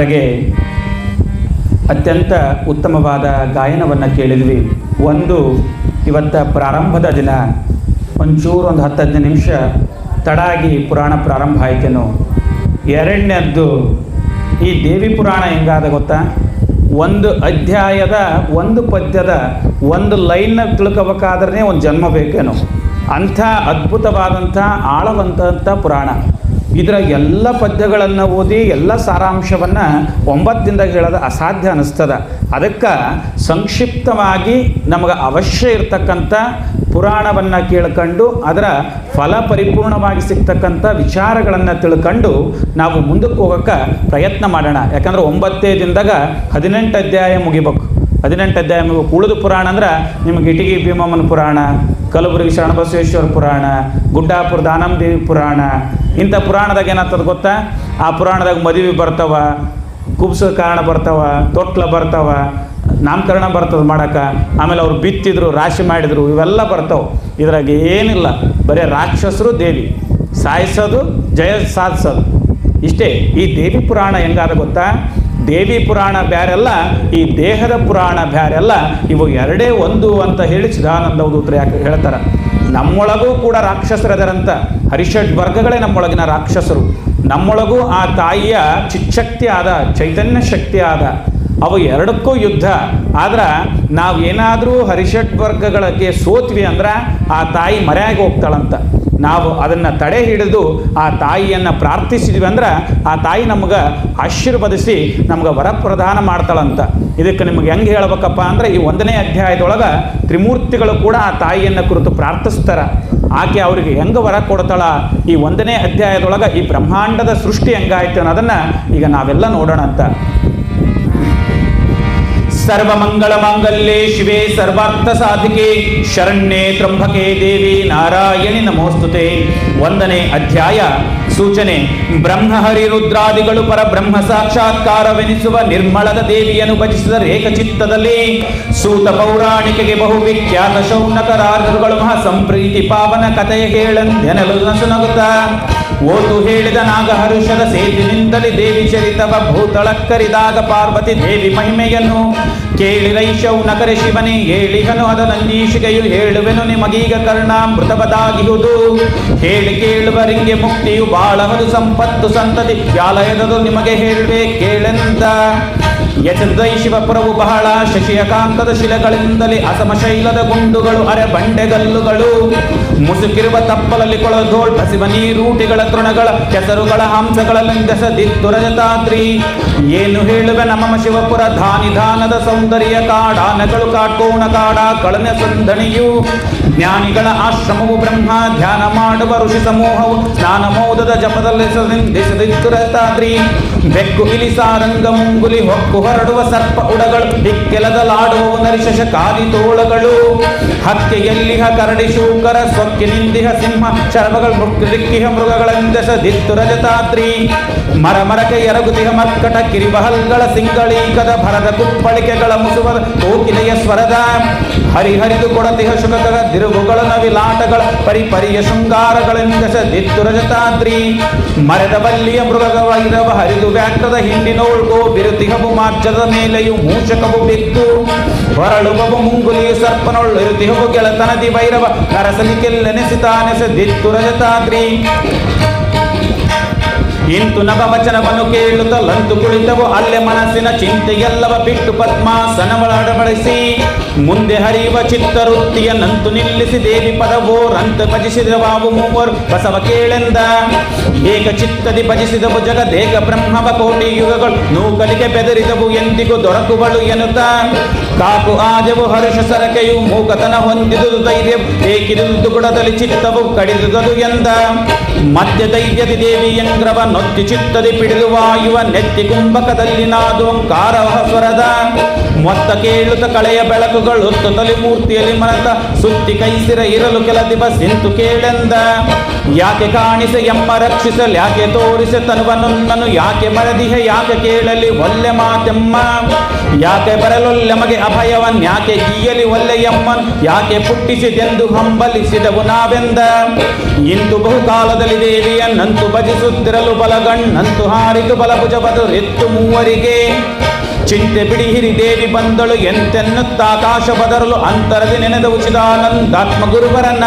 ವರೆಗೆ ಅತ್ಯಂತ ಉತ್ತಮವಾದ ಗಾಯನವನ್ನು ಕೇಳಿದ್ವಿ. ಒಂದು ಇವತ್ತ ಪ್ರಾರಂಭದ ದಿನ. ಒಂಚೂರು ಒಂದು ಹತ್ತು ಹದಿನೈದು ನಿಮಿಷ ತಡಾಗಿ ಪುರಾಣ ಪ್ರಾರಂಭ ಆಯ್ತೇನೋ. ಎರಡನೇದ್ದು ಈ ದೇವಿ ಪುರಾಣ ಹೆಂಗಾದ ಗೊತ್ತಾ? ಒಂದು ಅಧ್ಯಾಯದ ಒಂದು ಪದ್ಯದ ಒಂದು ಲೈನ್ನ ತಿಳ್ಕೋಬೇಕಾದ್ರೆ ಒಂದು ಜನ್ಮ ಬೇಕೇನೋ. ಅಂಥ ಅದ್ಭುತವಾದಂಥ ಆಳವಂತಹ ಪುರಾಣ. ಇದರ ಎಲ್ಲ ಪದ್ಯಗಳನ್ನು ಓದಿ ಎಲ್ಲ ಸಾರಾಂಶವನ್ನು ಒಂಬತ್ತಿಂದ ಹೇಳೋದು ಅಸಾಧ್ಯ ಅನ್ನಿಸ್ತದ ಅದಕ್ಕೆ ಸಂಕ್ಷಿಪ್ತವಾಗಿ ನಮಗೆ ಅವಶ್ಯ ಇರತಕ್ಕಂಥ ಪುರಾಣವನ್ನು ಕೇಳ್ಕೊಂಡು ಅದರ ಫಲ ಪರಿಪೂರ್ಣವಾಗಿ ಸಿಗ್ತಕ್ಕಂಥ ವಿಚಾರಗಳನ್ನು ತಿಳ್ಕೊಂಡು ನಾವು ಮುಂದಕ್ಕೆ ಹೋಗೋಕ್ಕೆ ಪ್ರಯತ್ನ ಮಾಡೋಣ. ಯಾಕಂದ್ರೆ ಒಂಬತ್ತೇ ದಿನದಾಗ ಹದಿನೆಂಟು ಅಧ್ಯಾಯ ಮುಗಿಬೇಕು. ಹದಿನೆಂಟು ಅಧ್ಯಾಯ ಮುಗಿಬೇಕು ಉಳಿದು ಪುರಾಣ ಅಂದ್ರೆ ನಿಮಗೆ ಇಟಗಿ ಭೀಮಮ್ಮನ ಪುರಾಣ, ಕಲಬುರಗಿ ಶರಣಬಸವೇಶ್ವರ ಪುರಾಣ, ಗುಡ್ಡಾಪುರ ದಾನಮದೇವಿ ಪುರಾಣ ಇಂಥ ಪುರಾಣದಾಗ ಏನಾಗ್ತದೆ ಗೊತ್ತಾ? ಆ ಪುರಾಣದಾಗ ಮದುವೆ ಬರ್ತಾವ ಕುಬ್ಸದ ಕಾರಣ ಬರ್ತಾವ, ತೊಟ್ಲ ಬರ್ತಾವ, ನಾಮಕರಣ ಬರ್ತದೆ ಮಾಡಕ್ಕೆ ಆಮೇಲೆ ಅವ್ರು ಬಿತ್ತಿದ್ರು, ರಾಶಿ ಮಾಡಿದ್ರು, ಇವೆಲ್ಲ ಬರ್ತಾವೆ. ಇದ್ರಾಗ ಏನಿಲ್ಲ, ಬರೀ ರಾಕ್ಷಸರು ದೇವಿ. ಸಾಯಿಸೋದು, ಜಯ ಸಾಧಿಸೋದು. ಇಷ್ಟೇ, ಈ ದೇವಿ ಪುರಾಣ ಹೆಂಗಾದ ಗೊತ್ತಾ? ದೇವಿ ಪುರಾಣ ಬ್ಯಾರೆಲ್ಲ, ಈ ದೇಹದ ಪುರಾಣ ಬ್ಯಾರೆಲ್ಲ, ಇವು ಎರಡೇ ಒಂದು ಅಂತ ಹೇಳಿ ಚಿದಾನಂದ ಯಾಕೆ ಹೇಳ್ತಾರೆ? ನಮ್ಮೊಳಗೂ ಕೂಡ ರಾಕ್ಷಸರದರಂತ ಹರಿಷಡ್ ವರ್ಗಗಳೇ ನಮ್ಮೊಳಗಿನ ರಾಕ್ಷಸರು. ನಮ್ಮೊಳಗೂ ಆ ತಾಯಿಯ ಚಿಚ್ಚಕ್ತಿ ಆದ ಚೈತನ್ಯ ಶಕ್ತಿ ಆದ ಅವು ಎರಡಕ್ಕೂ ಯುದ್ಧ. ಆದ್ರೆ ನಾವು ಏನಾದರೂ ಹರಿಷಡ್ ವರ್ಗಗಳಿಗೆ ಸೋತ್ವಿ ಅಂದ್ರೆ ಆ ತಾಯಿ ಮರೆಯಾಗಿ ಹೋಗ್ತಾಳಂತ. ನಾವು ಅದನ್ನು ತಡೆ ಹಿಡಿದು ಆ ತಾಯಿಯನ್ನು ಪ್ರಾರ್ಥಿಸಿದ್ವಿ ಅಂದ್ರೆ ಆ ತಾಯಿ ನಮ್ಗೆ ಆಶೀರ್ವದಿಸಿ ನಮ್ಗೆ ವರಪ್ರದಾನ ಮಾಡ್ತಾಳಂತ. ಇದಕ್ಕೆ ನಿಮ್ಗೆ ಹೆಂಗೆ ಹೇಳ್ಬೇಕಪ್ಪ ಅಂದರೆ ಈ ಒಂದನೇ ಅಧ್ಯಾಯದೊಳಗೆ ತ್ರಿಮೂರ್ತಿಗಳು ಕೂಡ ಆ ತಾಯಿಯನ್ನು ಕುರಿತು ಪ್ರಾರ್ಥಿಸ್ತಾರೆ. ಆಕೆ ಅವರಿಗೆ ಹೆಂಗೆ ವರ ಕೊಡ್ತಾಳ? ಈ ಒಂದನೇ ಅಧ್ಯಾಯದೊಳಗೆ ಈ ಬ್ರಹ್ಮಾಂಡದ ಸೃಷ್ಟಿ ಹೆಂಗಾಯ್ತು ಅನ್ನೋದನ್ನು ಈಗ ನಾವೆಲ್ಲ ನೋಡೋಣ ಅಂತ ಸರ್ವಮಂಗಳ ಮಾಂಗಲ್ಯೆ ಶಿವೆ ಸರ್ವಾರ್ಥ ಸಾಧಿಕೆ. ಶರಣ್ಯೆ ತ್ರಂಭಕೆ ದೇವಿ ನಾರಾಯಣಿ ನಮೋಸ್ತುತೆ. ಒಂದನೇ ಅಧ್ಯಾಯ, ಸೂಚನೆ. ಬ್ರಹ್ಮಹರಿ ರುದ್ರಾದಿಗಳು ಪರಬ್ರಹ್ಮ ಸಾಕ್ಷಾತ್ಕಾರವೆನಿಸುವ ನಿರ್ಮಳದ ದೇವಿಯನ್ನು ಭಜಿಸಿದ ರೇಖಚಿತ್ತದಲ್ಲಿ ಸೂತ ಪೌರಾಣಿಕೆಗೆ ಬಹು ವಿಖ್ಯಾತ ಶೌನಕರಾಜರುಗಳು ಮಹಾ ಸಂಪ್ರೀತಿ ಪಾವನ ಕಥೆಯ ನಸುನಗುತ್ತ. ಓತು ಹೇಳಿದ ನಾಗಹರುಷದ ಸೇತಿನಿಂದಲೇ ದೇವಿ ಚರಿತವ ಭೂತಳಕ್ಕರಿದಾಗ ಪಾರ್ವತಿ ದೇವಿ ಮಹಿಮೆಯನ್ನು. ಕೇಳಿರೈಶೌ ನಗರ ಶಿವನೇ, ಹೇಳಿಗನು ಅದ ನಂದೀಶಿಗೆಯು, ಹೇಳುವೆನು ನಿಮಗೀಗ ಕರ್ಣಾಮೃತವದಾಗಿಹುದು. ಹೇಳಿ ಕೇಳುವರಿಗೆ ಮುಕ್ತಿಯು ಬಾಳವದು ಸಂಪತ್ತು ಸಂತತಿ, ಯಾಲಯದದು ನಿಮಗೆ ಹೇಳುವೆ ಕೇಳೆಂದ. ಯಚಂದ್ರೈ ಪುರವು ಬಹಳ ಶಶಿಯಕಾಂತದ ಶಿಲೆಗಳಿಂದಲೇ ಅಸಮಶೈಲದ ಗುಂಡುಗಳು, ಅರೆ ಬಂಡೆಗಲ್ಲುಗಳು. ಮುಸುಕಿರುವ ತಪ್ಪಲಲ್ಲಿ ಕೊಳದೋಳ್ ಹಸಿವ ನೀರೂಟಿಗಳ ತೃಣಗಳ, ಕೆಸರುಗಳ ಹಂಸಗಳಲ್ಲಿ ರಜತಾದ್ರಿ ಏನು ಹೇಳುವೆ ನಮ್ಮ ಶಿವಪುರ ಧಾನಿಧಾನದ ಸೌಂದರ್ಯ, ಕಾಡಾನಗಳು ಕಾಡ್ಕೋಣ ಕಾಡ ಕಳನ ಸಂದಣಿಯು. ಜ್ಞಾನಿಗಳ ಆಶ್ರಮವು ಬ್ರಹ್ಮ, ಧ್ಯಾನ ಮಾಡುವ ಋಷಿ ಸಮೂಹವು, ಸ್ನಾನ ಮೋದದ ಜಪದಲ್ಲಿ ಸಂಧಿಸದಿತ್ತು ರಜತಾದ್ರಿ ಬೆಕ್ಕು ಇಲಿಸಾರಂಗ ಮುಂಗುಲಿ ಹೊಕ್ಕು ಹೊರಡುವ ಸರ್ಪ ಉಡಗಳು ಹಿಕ್ಕೆಲದಲಾಡುವ ನರಿಶಶ ಕಾಲಿ ತೋಳಗಳು. ಹಕ್ಕೆಯಲ್ಲಿಹ ಕರಡಿ ಶೂಕರ ಸೊಕ್ಕಿನಿಂದಿಹ ಸಿಂಹ ಶರ್ಮಗಳು ಮೃಕ್ಕಿಹ ಮೃಗಗಳೆಂದೆಸ ದಿತ್ತು ರಜತಾತ್ರಿ ಮರ ಮರಕ್ಕೆ ಎರಗುತಿಹ ಮರ್ಕಟ ಕಿರಿಬಹಲ್ಗಳ ಸಿಂಗಳೀಕದ ಭರದ ಕುಪ್ಪಳಿಕೆಗಳ ಮುಸುವದ ಕೋಕಿಲೆಯ ಸ್ವರದ. ಹರಿಹರಿದು ಕೊಡತಿಹ ಶುಕದ ದಿರುಗುಗಳ ನವಿಲಾಟಗಳ ಪರಿಪರಿಯ ಶೃಂಗಾರಗಳೆಂದೆಸ ದಿತ್ತು ರಜತಾತ್ರಿ ಮರದ ಬಲ್ಲಿಯ ಮೃಗವೈರವ ಹರಿದು ವ್ಯಾಕ್ರದ ಹಿಂಡಿನೋಳ್ಗೋ ಬಿರುತಿಹಬು ಮಾರ್ಜದ ಮೇಲೆಯು ಮೂಷಕವು ಬಿದ್ದು ಹೊರಳುವವು ಮುಂಗುಲಿ ಸರ್ಪನೊಳ್ಳು ಭೈರವ ಗೆಳತನದಿ ವೈರವ ನರಸಲಿಕೆಲ್ಲೆನೆಸಿತಾನೆಸ ದಿತ್ತು ರಜತಾದ್ರಿ ಇಂತು ನವವಚನವನ್ನು ಕೇಳುತ್ತ ಲಂತು ಕುಳಿತವು, ಅಲ್ಲೇ ಮನಸ್ಸಿನ ಚಿಂತೆಯೆಲ್ಲವ ಬಿಟ್ಟು ಪದ್ಮಾಸನವಳಡಬಡಿಸಿ ಮುಂದೆ ಹರಿಯುವ ಚಿತ್ತವೃತ್ತಿಯ ನಂತು ನಿಲ್ಲಿಸಿ ದೇವಿ ಪದವೋ, ರಂತ ಭಜಿಸಿದವಾವು ಮೂವರು ಬಸವ ಕೇಳೆಂದ. ಏಕ ಚಿತ್ತದಿ ಭಜಿಸಿದವು ಜಗದೇಕ ಬ್ರಹ್ಮವ ಕೋಟಿ ಯುಗಗಳು ನೂಕಲಿಗೆ ಬೆದರಿದವು ಎಂದಿಗೂ ದೊರಕುವಳು ಎನ್ನುತ್ತ. ಕಾಕು ಆಜವು ಹರುಷ ಸರಕೆಯು ಮೂಕತನ ಹೊಂದಿದುದು ಧೈರ್ಯ ಏಕಿದುದು ಗುಡದಲ್ಲಿ ಚಿತ್ತವು ಕಡಿದುದು ಎಂದ. ಮಧ್ಯ ದೈವ್ಯದಿ ದೇವಿ ಎಂಗ್ರವ ನೊತ್ತಿ ಚಿತ್ತದಿ ಪಿಡಿದು ವಾಯುವ ನೆತ್ತಿ ಕುಂಭಕದಲ್ಲಿ ನಾದು ಸ್ವರದ. ಮೊತ್ತ ಕೇಳುತ್ತ ಕಳೆಯ ಬೆಳಕುಗಳು ತೊತಲಿ ಮೂರ್ತಿಯಲ್ಲಿ ಮನತ ಸುತ್ತಿ ಕೈಸಿರ ಇರಲು ಕೆಲ ದಿವಸ ನಿಂತು ಕೇಳೆಂದ. ಯಾಕೆ ಕಾಣಿಸೆ ಎಮ್ಮ ರಕ್ಷಿಸಲ್, ಯಾಕೆ ತೋರಿಸೆ ತನುವನೊನ್ನನು ಯಾಕೆ ಮರದಿಹ, ಯಾಕೆ ಕೇಳಲಿ ಒಲ್ಲೆ ಮಾತೆಮ್ಮ. ಯಾಕೆ ಬರಲೊಲ್ಲೆ ಮಗೆ ಅಭಯವನ್, ಯಾಕೆ ಗೀಯಲಿ ಒಲ್ಲೆಯಮ್ಮನ್ ಯಾಕೆ ಪುಟ್ಟಿಸಿದೆಂದು ಹಂಬಲಿಸಿದವು ನಾವೆಂದ. ಇಂದು ಬಹುಕಾಲದಲ್ಲಿ ದೇವಿಯನ್ನಂತು ಭಜಿಸುತ್ತಿರಲು ಬಲಗಣ್ಣಂತು ಹಾರಿತು ಬಲಭುಜ ಎತ್ತು ಮೂವರಿಗೆ. ಚಿಂತೆ ಬಿಡಿ ಹಿರಿ ದೇವಿ ಬಂದಳು ಎಂತೆನ್ನುತ್ತ ಆಕಾಶ ಬದರಲು ಅಂತರದಿ ನೆನೆದ ಉಚಿದಾನಂದಾತ್ಮ ಗುರುವರನ್ನ.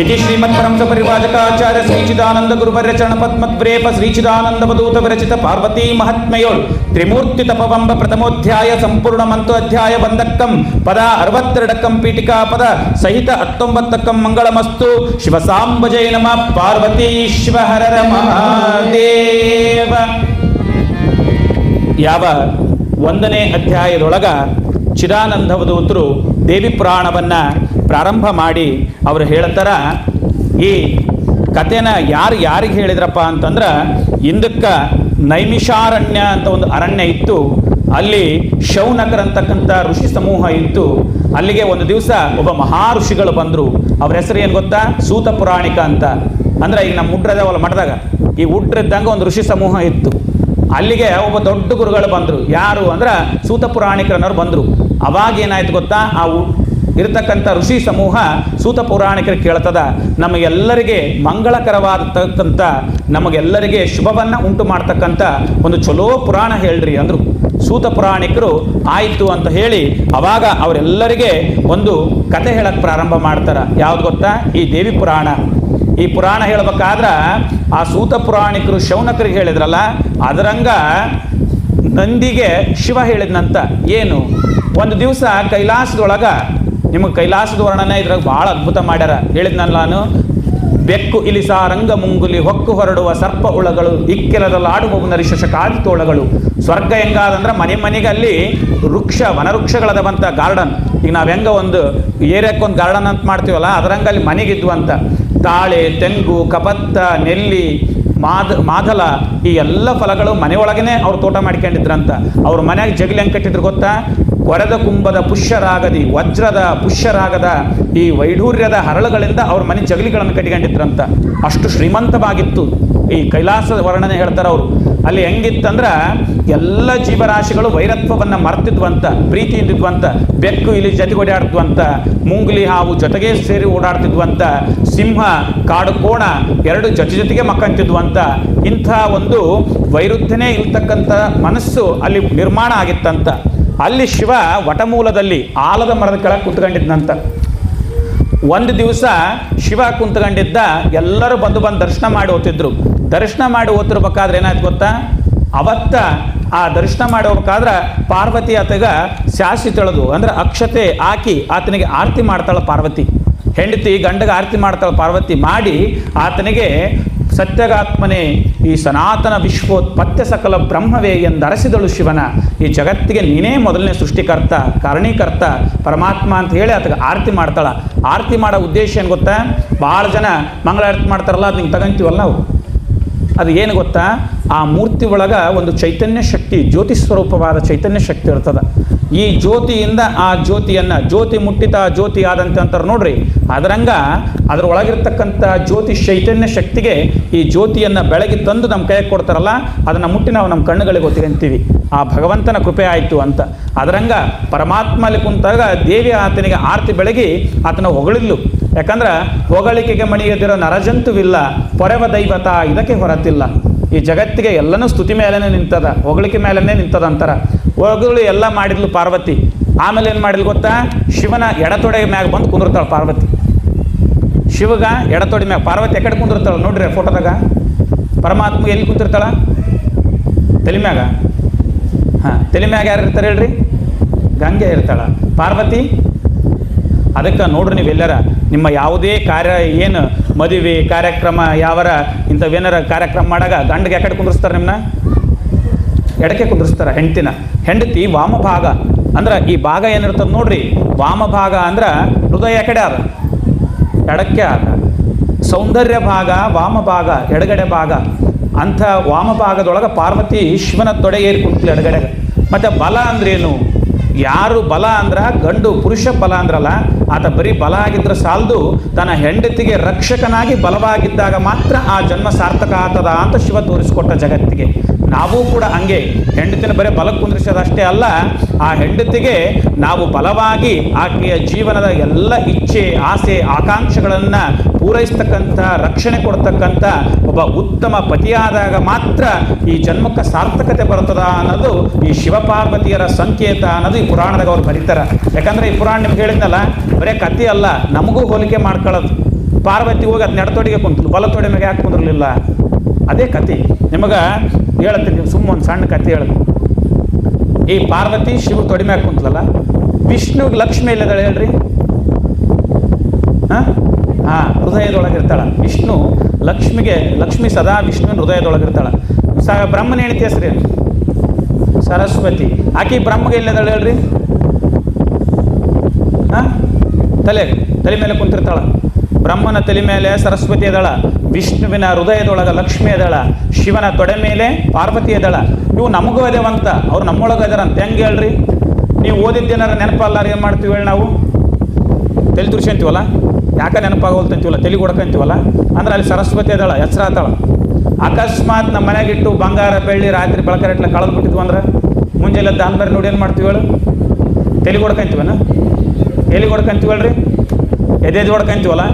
ಇತಿ ಶ್ರೀಮತ್ ಪರಂಸ ಪರಿವಾಜಕಾಚಾರ್ಯ ಶ್ರೀಚಿದಾನಂದ ಗುರುವರ್ಯ ಚರಣ ಪದ್ಮದ್ರೇಪ ಶ್ರೀಚಿದಾನಂದ ಮಧೂತ ವಿರಚಿತ ಪಾರ್ವತಿ ಮಹಾತ್ಮೆಯೋಳು. ತ್ರಿಮೂರ್ತಿ ತಪವಂಬ ಪ್ರಥಮೋಧ್ಯಾಯ ಸಂಪೂರ್ಣ ಮಂತು ಅಧ್ಯಾಯ ಬಂದಕ್ಕಂ ಪದ ಅರವತ್ತೆರಡಕ್ಕಂ ಪೀಠಿಕಾ ಪದ ಸಹಿತ ಹತ್ತೊಂಬತ್ತಕ್ಕಂ ಮಂಗಳಮಸ್ತು. ಶಿವ ಸಾಂಬಜಯ ನಮ ಪಾರ್ವತೀಶ್ವರರ ಮಹಾದೇವ. ಯಾವ ಒಂದನೇ ಅಧ್ಯಾಯದೊಳಗ ಚಿದಾನಂದವದೂತರು ದೇವಿ ಪುರಾಣವನ್ನು ಪ್ರಾರಂಭ ಮಾಡಿ ಅವರು ಹೇಳ್ತಾರ ಈ ಕಥೆನ ಯಾರು ಯಾರಿಗೆ ಹೇಳಿದ್ರಪ್ಪ ಅಂತಂದ್ರೆ ಹಿಂದಕ್ಕೆ ನೈಮಿಷಾರಣ್ಯ ಅಂತ ಒಂದು ಅರಣ್ಯ ಇತ್ತು, ಅಲ್ಲಿ ಶೌನಕರ್ ಅಂತಕ್ಕಂಥ ಋಷಿ ಸಮೂಹ ಇತ್ತು, ಅಲ್ಲಿಗೆ ಒಂದು ದಿವಸ ಒಬ್ಬ ಮಹಾ ಋಷಿಗಳು ಬಂದರು, ಅವ್ರ ಹೆಸರು ಏನು ಗೊತ್ತಾ? ಸೂತ ಪುರಾಣಿಕ ಅಂತ. ಅಂದ್ರೆ ಈಗ ನಮ್ಮ ಉಡ್ರದವಲ್ಲ ಮಠದಾಗ, ಈ ಉಡ್ರಿದ್ದಂಗೆ ಒಂದು ಋಷಿ ಸಮೂಹ ಇತ್ತು. ಅಲ್ಲಿಗೆ ಒಬ್ಬ ದೊಡ್ಡ ಗುರುಗಳು ಬಂದರು. ಯಾರು ಅಂದ್ರೆ ಸೂತ ಪುರಾಣಿಕರನ್ನವ್ರು ಬಂದರು. ಅವಾಗ ಏನಾಯ್ತು ಗೊತ್ತಾ? ಆ ಇರತಕ್ಕಂಥ ಋಷಿ ಸಮೂಹ ಸೂತ ಪುರಾಣಿಕರು ಕೇಳ್ತದ, ನಮಗೆಲ್ಲರಿಗೆ ಮಂಗಳಕರವಾದತಕ್ಕಂಥ ನಮಗೆಲ್ಲರಿಗೆ ಶುಭವನ್ನು ಉಂಟು ಮಾಡ್ತಕ್ಕಂಥ ಒಂದು ಚಲೋ ಪುರಾಣ ಹೇಳ್ರಿ ಅಂದರು. ಸೂತ ಪುರಾಣಿಕರು ಆಯಿತು ಅಂತ ಹೇಳಿ ಅವಾಗ ಅವರೆಲ್ಲರಿಗೆ ಒಂದು ಕತೆ ಹೇಳಕ್ಕೆ ಪ್ರಾರಂಭ ಮಾಡ್ತಾರೆ. ಯಾವ್ದು ಗೊತ್ತಾ? ಈ ದೇವಿ ಪುರಾಣ. ಈ ಪುರಾಣ ಹೇಳ್ಬೇಕಾದ್ರೆ ಆ ಸೂತ ಪುರಾಣಿಕರು ಶೌನಕರಿಗೆ ಹೇಳಿದ್ರಲ್ಲ, ಅದರಂಗ ನಂದಿಗೆ ಶಿವ ಹೇಳಿದ್ನಂತ. ಏನು? ಒಂದು ದಿವಸ ಕೈಲಾಸದೊಳಗೆ, ನಿಮಗೆ ಕೈಲಾಸದ ವರ್ಣನೆ ಇದ್ರಾಗ ಭಾಳ ಅದ್ಭುತ ಮಾಡ್ಯಾರ. ಹೇಳಿದ್ನಲ್ಲ ನಾನು, ಬೆಕ್ಕು ಇಲಿಸ ರಂಗ ಮುಂಗುಲಿ ಹೊಕ್ಕು ಹೊರಡುವ ಸರ್ಪ ಹುಳಗಳು ಇಕ್ಕೆಲದಲ್ಲಿ ಆಡುವ ನರಿಶಶ ಕಾದಿ ತೋಳಗಳು. ಸ್ವರ್ಗ ಹೆಂಗಾದಂದ್ರೆ ಮನೆ ಮನೆಗೆ ಅಲ್ಲಿ ವೃಕ್ಷ ವನವೃಕ್ಷಗಳದವಂಥ ಗಾರ್ಡನ್. ಈಗ ನಾವು ಹೆಂಗ ಒಂದು ಏರಿಯಾಕ್ಕೆ ಒಂದು ಗಾರ್ಡನ್ ಅಂತ ಮಾಡ್ತೀವಲ್ಲ ಅದರಂಗೆ ಅಲ್ಲಿ ಮನೆಗಿದ್ವು ಅಂತ. ತಾಳೆ, ತೆಂಗು, ಕಪತ್ತ, ನೆಲ್ಲಿ, ಮಾದ, ಮಾದಲ ಈ ಎಲ್ಲ ಫಲಗಳು ಮನೆಯೊಳಗೇ ಅವ್ರು ತೋಟ ಮಾಡ್ಕೊಂಡಿದ್ರಂತ. ಅವ್ರ ಮನೆಯಾಗ ಜಗಲಿ ಹೆಂಗೆ ಕಟ್ಟಿದ್ರು ಗೊತ್ತಾ? ಕೊರೆದ ಕುಂಭದ ಪುಷ್ಯರಾಗದಿ, ವಜ್ರದ ಪುಷ್ಯರಾಗದ ಈ ವೈಢೂರ್ಯದ ಹರಳುಗಳಿಂದ ಅವ್ರ ಮನೆ ಜಗಲಿಗಳನ್ನು ಕಟ್ಟಿಕೊಂಡಿದ್ರಂತ. ಅಷ್ಟು ಶ್ರೀಮಂತವಾಗಿತ್ತು. ಈ ಕೈಲಾಸ ವರ್ಣನೆ ಹೇಳ್ತಾರೆ ಅವರು. ಅಲ್ಲಿ ಹೆಂಗಿತ್ತಂದ್ರೆ ಎಲ್ಲ ಜೀವರಾಶಿಗಳು ವೈರತ್ವವನ್ನ ಮರ್ತಿದ್ವಂತ, ಪ್ರೀತಿಯಿಂದಿದ್ವಂತ, ಬೆಕ್ಕು ಇಲ್ಲಿ ಜೊತೆಗೆ ಓಡಾಡ್ತಿದ್ವಂತ, ಮುಂಗುಲಿ ಹಾವು ಜೊತೆಗೆ ಸೇರಿ ಓಡಾಡ್ತಿದ್ವಂತ, ಸಿಂಹ, ಕಾಡು ಕೋಣ ಎರಡು ಜೊತೆ ಜೊತೆಗೆ ಮಕ್ಕಂತಿದ್ವಂತ. ಇಂಥ ಒಂದು ವೈರುಧ್ಯನೇ ಇಲ್ತಕ್ಕಂಥ ಮನಸ್ಸು ಅಲ್ಲಿ ನಿರ್ಮಾಣ ಆಗಿತ್ತಂತ. ಅಲ್ಲಿ ಶಿವ ವಟಮೂಲದಲ್ಲಿ ಆಲದ ಮರದ ಕೆಳಗೆ ಕುತ್ಕೊಂಡಿದ್ನಂತ. ಒಂದು ದಿವಸ ಶಿವ ಕುಂತ್ಕೊಂಡಿದ್ದ ಎಲ್ಲರೂ ಬಂದು ಬಂದು ದರ್ಶನ ಮಾಡಿ ಓದ್ತಿದ್ರು ದರ್ಶನ ಮಾಡಿ ಓದ್ತಿರ್ಬೇಕಾದ್ರೆ ಏನಾಯ್ತು ಗೊತ್ತಾ? ಅವತ್ತ ಆ ದರ್ಶನ ಮಾಡಿ ಹೋಗ್ಬೇಕಾದ್ರೆ ಪಾರ್ವತಿ ಆತಗ ಶಾಸಿ ತೊಳೆದು, ಅಂದ್ರೆ ಅಕ್ಷತೆ ಹಾಕಿ ಆತನಿಗೆ ಆರತಿ ಮಾಡ್ತಾಳೆ ಪಾರ್ವತಿ. ಹೆಂಡತಿ ಗಂಡಗೆ ಆರತಿ ಮಾಡ್ತಾಳೆ ಪಾರ್ವತಿ ಮಾಡಿ ಆತನಿಗೆ ಸತ್ಯಗಾತ್ಮನೇ ಈ ಸನಾತನ ವಿಶ್ವೋತ್ಪತ್ಯ ಸಕಲ ಬ್ರಹ್ಮವೇ ಎಂದರಸಿದಳು ಶಿವನ. ಈ ಜಗತ್ತಿಗೆ ನೀನೇ ಮೊದಲನೇ ಸೃಷ್ಟಿಕರ್ತ, ಕಾರಣೀಕರ್ತ, ಪರಮಾತ್ಮ ಅಂತ ಹೇಳಿ ಆತಗೆ ಆರತಿ ಮಾಡ್ತಾಳ. ಆರತಿ ಮಾಡೋ ಉದ್ದೇಶ ಏನು ಗೊತ್ತಾ? ಭಾಳ ಜನ ಮಂಗಳಾರತಿ ಮಾಡ್ತಾರಲ್ಲ ಅದು ನಿಂಗೆ ತಗೊಂತೀವಲ್ಲ ನಾವು? ಅದು ಏನು ಗೊತ್ತಾ? ಆ ಮೂರ್ತಿ ಒಳಗೆ ಒಂದು ಚೈತನ್ಯ ಶಕ್ತಿ, ಜ್ಯೋತಿ ಸ್ವರೂಪವಾದ ಚೈತನ್ಯ ಶಕ್ತಿ ಇರ್ತದೆ. ಈ ಜ್ಯೋತಿಯಿಂದ ಆ ಜ್ಯೋತಿಯನ್ನು, ಜ್ಯೋತಿ ಮುಟ್ಟಿತ ಜ್ಯೋತಿ ಆದಂತೆ ಅಂತಾರೆ ನೋಡ್ರಿ. ಅದರಂಗ ಅದರೊಳಗಿರ್ತಕ್ಕಂಥ ಜ್ಯೋತಿ ಚೈತನ್ಯ ಶಕ್ತಿಗೆ ಈ ಜ್ಯೋತಿಯನ್ನು ಬೆಳಗಿ ತಂದು ನಮ್ಮ ಕೈಗೆ ಕೊಡ್ತಾರಲ್ಲ, ಅದನ್ನ ಮುಟ್ಟಿ ನಾವು ನಮ್ಮ ಕಣ್ಣುಗಳಿಗೆ ಗೊತ್ತಿಗಂತೀವಿ ಆ ಭಗವಂತನ ಕೃಪೆ ಆಯಿತು ಅಂತ. ಅದರಂಗ ಪರಮಾತ್ಮ ಅಲ್ಲಿ ಕುಂತಾಗ ದೇವಿ ಆತನಿಗೆ ಆರತಿ ಬೆಳಗಿ ಆತನ ಹೊಗಳಿದ್ಲು. ಯಾಕಂದ್ರೆ ಹೊಗಳಿಕೆಗೆ ಮಣಿಯದಿರೋ ನರಜಂತುವಿಲ್ಲ ಪೊರೆವ ದೈವತ, ಇದಕ್ಕೆ ಹೊರತಿಲ್ಲ. ಈ ಜಗತ್ತಿಗೆ ಎಲ್ಲನೂ ಸ್ತುತಿ ಮೇಲೇನೆ ನಿಂತದ, ಹೊಗಳಿಕೆ ಮೇಲೇನೆ ನಿಂತದ ಅಂತಾರ. ಹೊಗಳು ಎಲ್ಲ ಮಾಡಿದ್ಲು ಪಾರ್ವತಿ. ಆಮೇಲೆ ಏನು ಮಾಡಿದ್ಲು ಗೊತ್ತಾ? ಶಿವನ ಎಡತೊಡೆ ಮ್ಯಾಗ ಬಂದು ಕುಂದಿರ್ತಾಳೆ ಪಾರ್ವತಿ. ಶಿವಗ ಎಡತೊಡೆ ಮ್ಯಾಗ, ಪಾರ್ವತಿ ಎಕಡೆ ಕುಂದಿರ್ತಾಳೆ ನೋಡ್ರಿ ಫೋಟೋದಾಗ ಪರಮಾತ್ಮ ಎಲ್ಲಿ ಕುಂತಿರ್ತಾಳ ತಲೆ ಮ್ಯಾಗ? ಹಾಂ, ತಲೆ ಮ್ಯಾಗ ಯಾರು ಇರ್ತಾರೆ ಹೇಳ್ರಿ? ಗಂಗೆ ಇರ್ತಾಳ. ಪಾರ್ವತಿ, ಅದಕ್ಕೆ ನೋಡ್ರಿ ನೀವು ಎಲ್ಲರ ನಿಮ್ಮ ಯಾವುದೇ ಕಾರ್ಯ ಏನು ಮದುವೆ, ಕಾರ್ಯಕ್ರಮ, ಯಾವರ ಇಂಥವೇನಾರ ಕಾರ್ಯಕ್ರಮ ಮಾಡಾಗ ಗಂಡಿಗೆ ಯಾಕಡೆ ಕುಂದಿರ್ಸ್ತಾರೆ ನಿಮ್ಮನ್ನ ಎಡಕ್ಕೆ ಕುಂದಿರ್ಸ್ತಾರೆ ಹೆಂಡತಿನ. ಹೆಂಡತಿ ವಾಮಭಾಗ. ಅಂದ್ರೆ ಈ ಭಾಗ ಏನಿರ್ತದೆ ನೋಡ್ರಿ, ವಾಮಭಾಗ ಅಂದ್ರೆ ಹೃದಯ ಎಕಡೆ ಅದ ಎಡಕ್ಕೆ ಆದ. ಸೌಂದರ್ಯ ಭಾಗ, ವಾಮಭಾಗ, ಎಡಗಡೆ ಭಾಗ. ಅಂಥ ವಾಮಭಾಗದೊಳಗೆ ಪಾರ್ವತಿ ಶಿವನ ತೊಡೆ ಏರಿ ಕುಂತಲಿ ಎಡಗಡೆಗೆ. ಮತ್ತು ಬಲ ಅಂದ್ರೇನು? ಯಾರು ಬಲ ಅಂದ್ರ ಗಂಡು, ಪುರುಷ ಬಲ ಅಂದ್ರಲ್ಲ, ಆತ ಬರೀ ಬಲ ಆಗಿದ್ರೆ ಸಾಲದು, ತನ್ನ ಹೆಂಡತಿಗೆ ರಕ್ಷಕನಾಗಿ ಬಲವಾಗಿದ್ದಾಗ ಮಾತ್ರ ಆ ಜನ್ಮ ಸಾರ್ಥಕ ಆತದ ಅಂತ ಶಿವ ತೋರಿಸಿಕೊಟ್ಟ ಜಗತ್ತಿಗೆ. ನಾವು ಕೂಡ ಹಂಗೆ. ಹೆಂಡತಿನ ಬರೀ ಬಲಕ್ಕೆ ಕುಂದ್ರಿಸೋದಷ್ಟೇ ಅಲ್ಲ, ಆ ಹೆಂಡತಿಗೆ ನಾವು ಬಲವಾಗಿ ಆಕೆಯ ಜೀವನದ ಎಲ್ಲ ಇಚ್ಛೆ, ಆಸೆ, ಆಕಾಂಕ್ಷೆಗಳನ್ನು ಪೂರೈಸ್ತಕ್ಕಂಥ, ರಕ್ಷಣೆ ಕೊಡ್ತಕ್ಕಂಥ ಒಬ್ಬ ಉತ್ತಮ ಪತಿಯಾದಾಗ ಮಾತ್ರ ಈ ಜನ್ಮಕ್ಕೆ ಸಾರ್ಥಕತೆ ಬರ್ತದ ಅನ್ನೋದು ಈ ಶಿವಪಾರ್ವತಿಯರ ಸಂಕೇತ ಅನ್ನೋದು ಈ ಪುರಾಣದಾಗ ಅವ್ರು ಬರೀತಾರೆ. ಯಾಕಂದ್ರೆ ಈ ಪುರಾಣ ನಿಮ್ಗೆ ಹೇಳಿದ್ನಲ್ಲ, ಬರೀ ಕಥೆ ಅಲ್ಲ, ನಮಗೂ ಹೋಲಿಕೆ ಮಾಡ್ಕೊಳ್ಳೋದು ಪಾರ್ವತಿ ಹೋಗಿ ಅದು ನೆಡತೊಡಿಗೆ ಕುಂತಲು ಬಲತೊಡೆ ಮೇಲೆ ಯಾಕೆ ಕುಂದಿರಲಿಲ್ಲ? ಅದೇ ಕತೆ ನಿಮಗೆ ಹೇಳ್ತೀನಿ ನೀವು ಸುಮ್ಮ ಒಂದು ಸಣ್ಣ ಕತೆ ಹೇಳಿ ಈ ಪಾರ್ವತಿ ಶಿವ ತೊಡಿ ಮ್ಯಾಗ ಕುಂತಲಲ್ಲ, ವಿಷ್ಣುಗೆ ಲಕ್ಷ್ಮಿ ಇಲ್ಲದಾಳೆ ಹೇಳ್ರಿ? ಹಾಂ? ಹಾಂ, ಹೃದಯದೊಳಗಿರ್ತಾಳ. ವಿಷ್ಣು ಲಕ್ಷ್ಮಿಗೆ, ಲಕ್ಷ್ಮಿ ಸದಾ ವಿಷ್ಣುವಿನ ಹೃದಯದೊಳಗಿರ್ತಾಳ. ಸ ಬ್ರಹ್ಮನ ಹೆಂಡತಿ ಹೆಸ್ರಿ ಸರಸ್ವತಿ. ಆಕಿ ಬ್ರಹ್ಮಗೆ ಇಲ್ಲದಾಳೆ ಹೇಳ್ರಿ? ಹಾಂ? ತಲೆ ತಲೆ ಮೇಲೆ ಕುಂತಿರ್ತಾಳ. ಬ್ರಹ್ಮನ ತಲೆ ಮೇಲೆ ಸರಸ್ವತಿ ಎದಳ ವಿಷ್ಣುವಿನ ಹೃದಯದೊಳಗ ಲಕ್ಷ್ಮಿ ಎದಳ ಶಿವನ ತೊಡೆ ಮೇಲೆ ಪಾರ್ವತಿ ಎದಳ ಇವು ನಮಗೂ ಅದೇವಂತ ಅವ್ರು ನಮ್ಮೊಳಗೆ ಅಂತ ಹೆಂಗೆ ಹೇಳ್ರಿ? ನೀವು ಓದಿದ್ದೇನಾರ ನೆನಪಲ್ಲ ಏನು ಮಾಡ್ತೀವಿ ಹೇಳಿ ನಾವು? ತಲೆ ಯಾಕ ಯಾಕೆ ನೆನಪಾಗೋಲ್ತಂತೀವಲ್ಲ? ತಲೆ ಕೊಡ್ಕಂತೀವಲ್ಲ ಅಂದ್ರೆ ಅಲ್ಲಿ ಸರಸ್ವತಿ ಅದಳ, ಹೆಸರಾತಾಳ. ಅಕಸ್ಮಾತ್ ನಮ್ಮ ಮನೆಗಿಟ್ಟು ಬಂಗಾರ, ಬೆಳ್ಳಿ, ರಾತ್ರಿ ಬೆಳಕರೆಟ್ಲ ಕಳೆದು ಬಿಟ್ಟಿದ್ವು ಅಂದ್ರೆ ಮುಂಜಾನೆ ದಾನ್ ಬೇರೆ ನೋಡಿ ಏನು ಮಾಡ್ತೀವಿ ಹೇಳು? ತಲೆ ಕೊಡ್ಕಂತೀವನ ಎಲ್ಲಿ ಕೊಡ್ಕೊಂತೀವಲ್ರಿ ಎದೆದು ಹೊಡ್ಕಂತೀವಲ್ಲ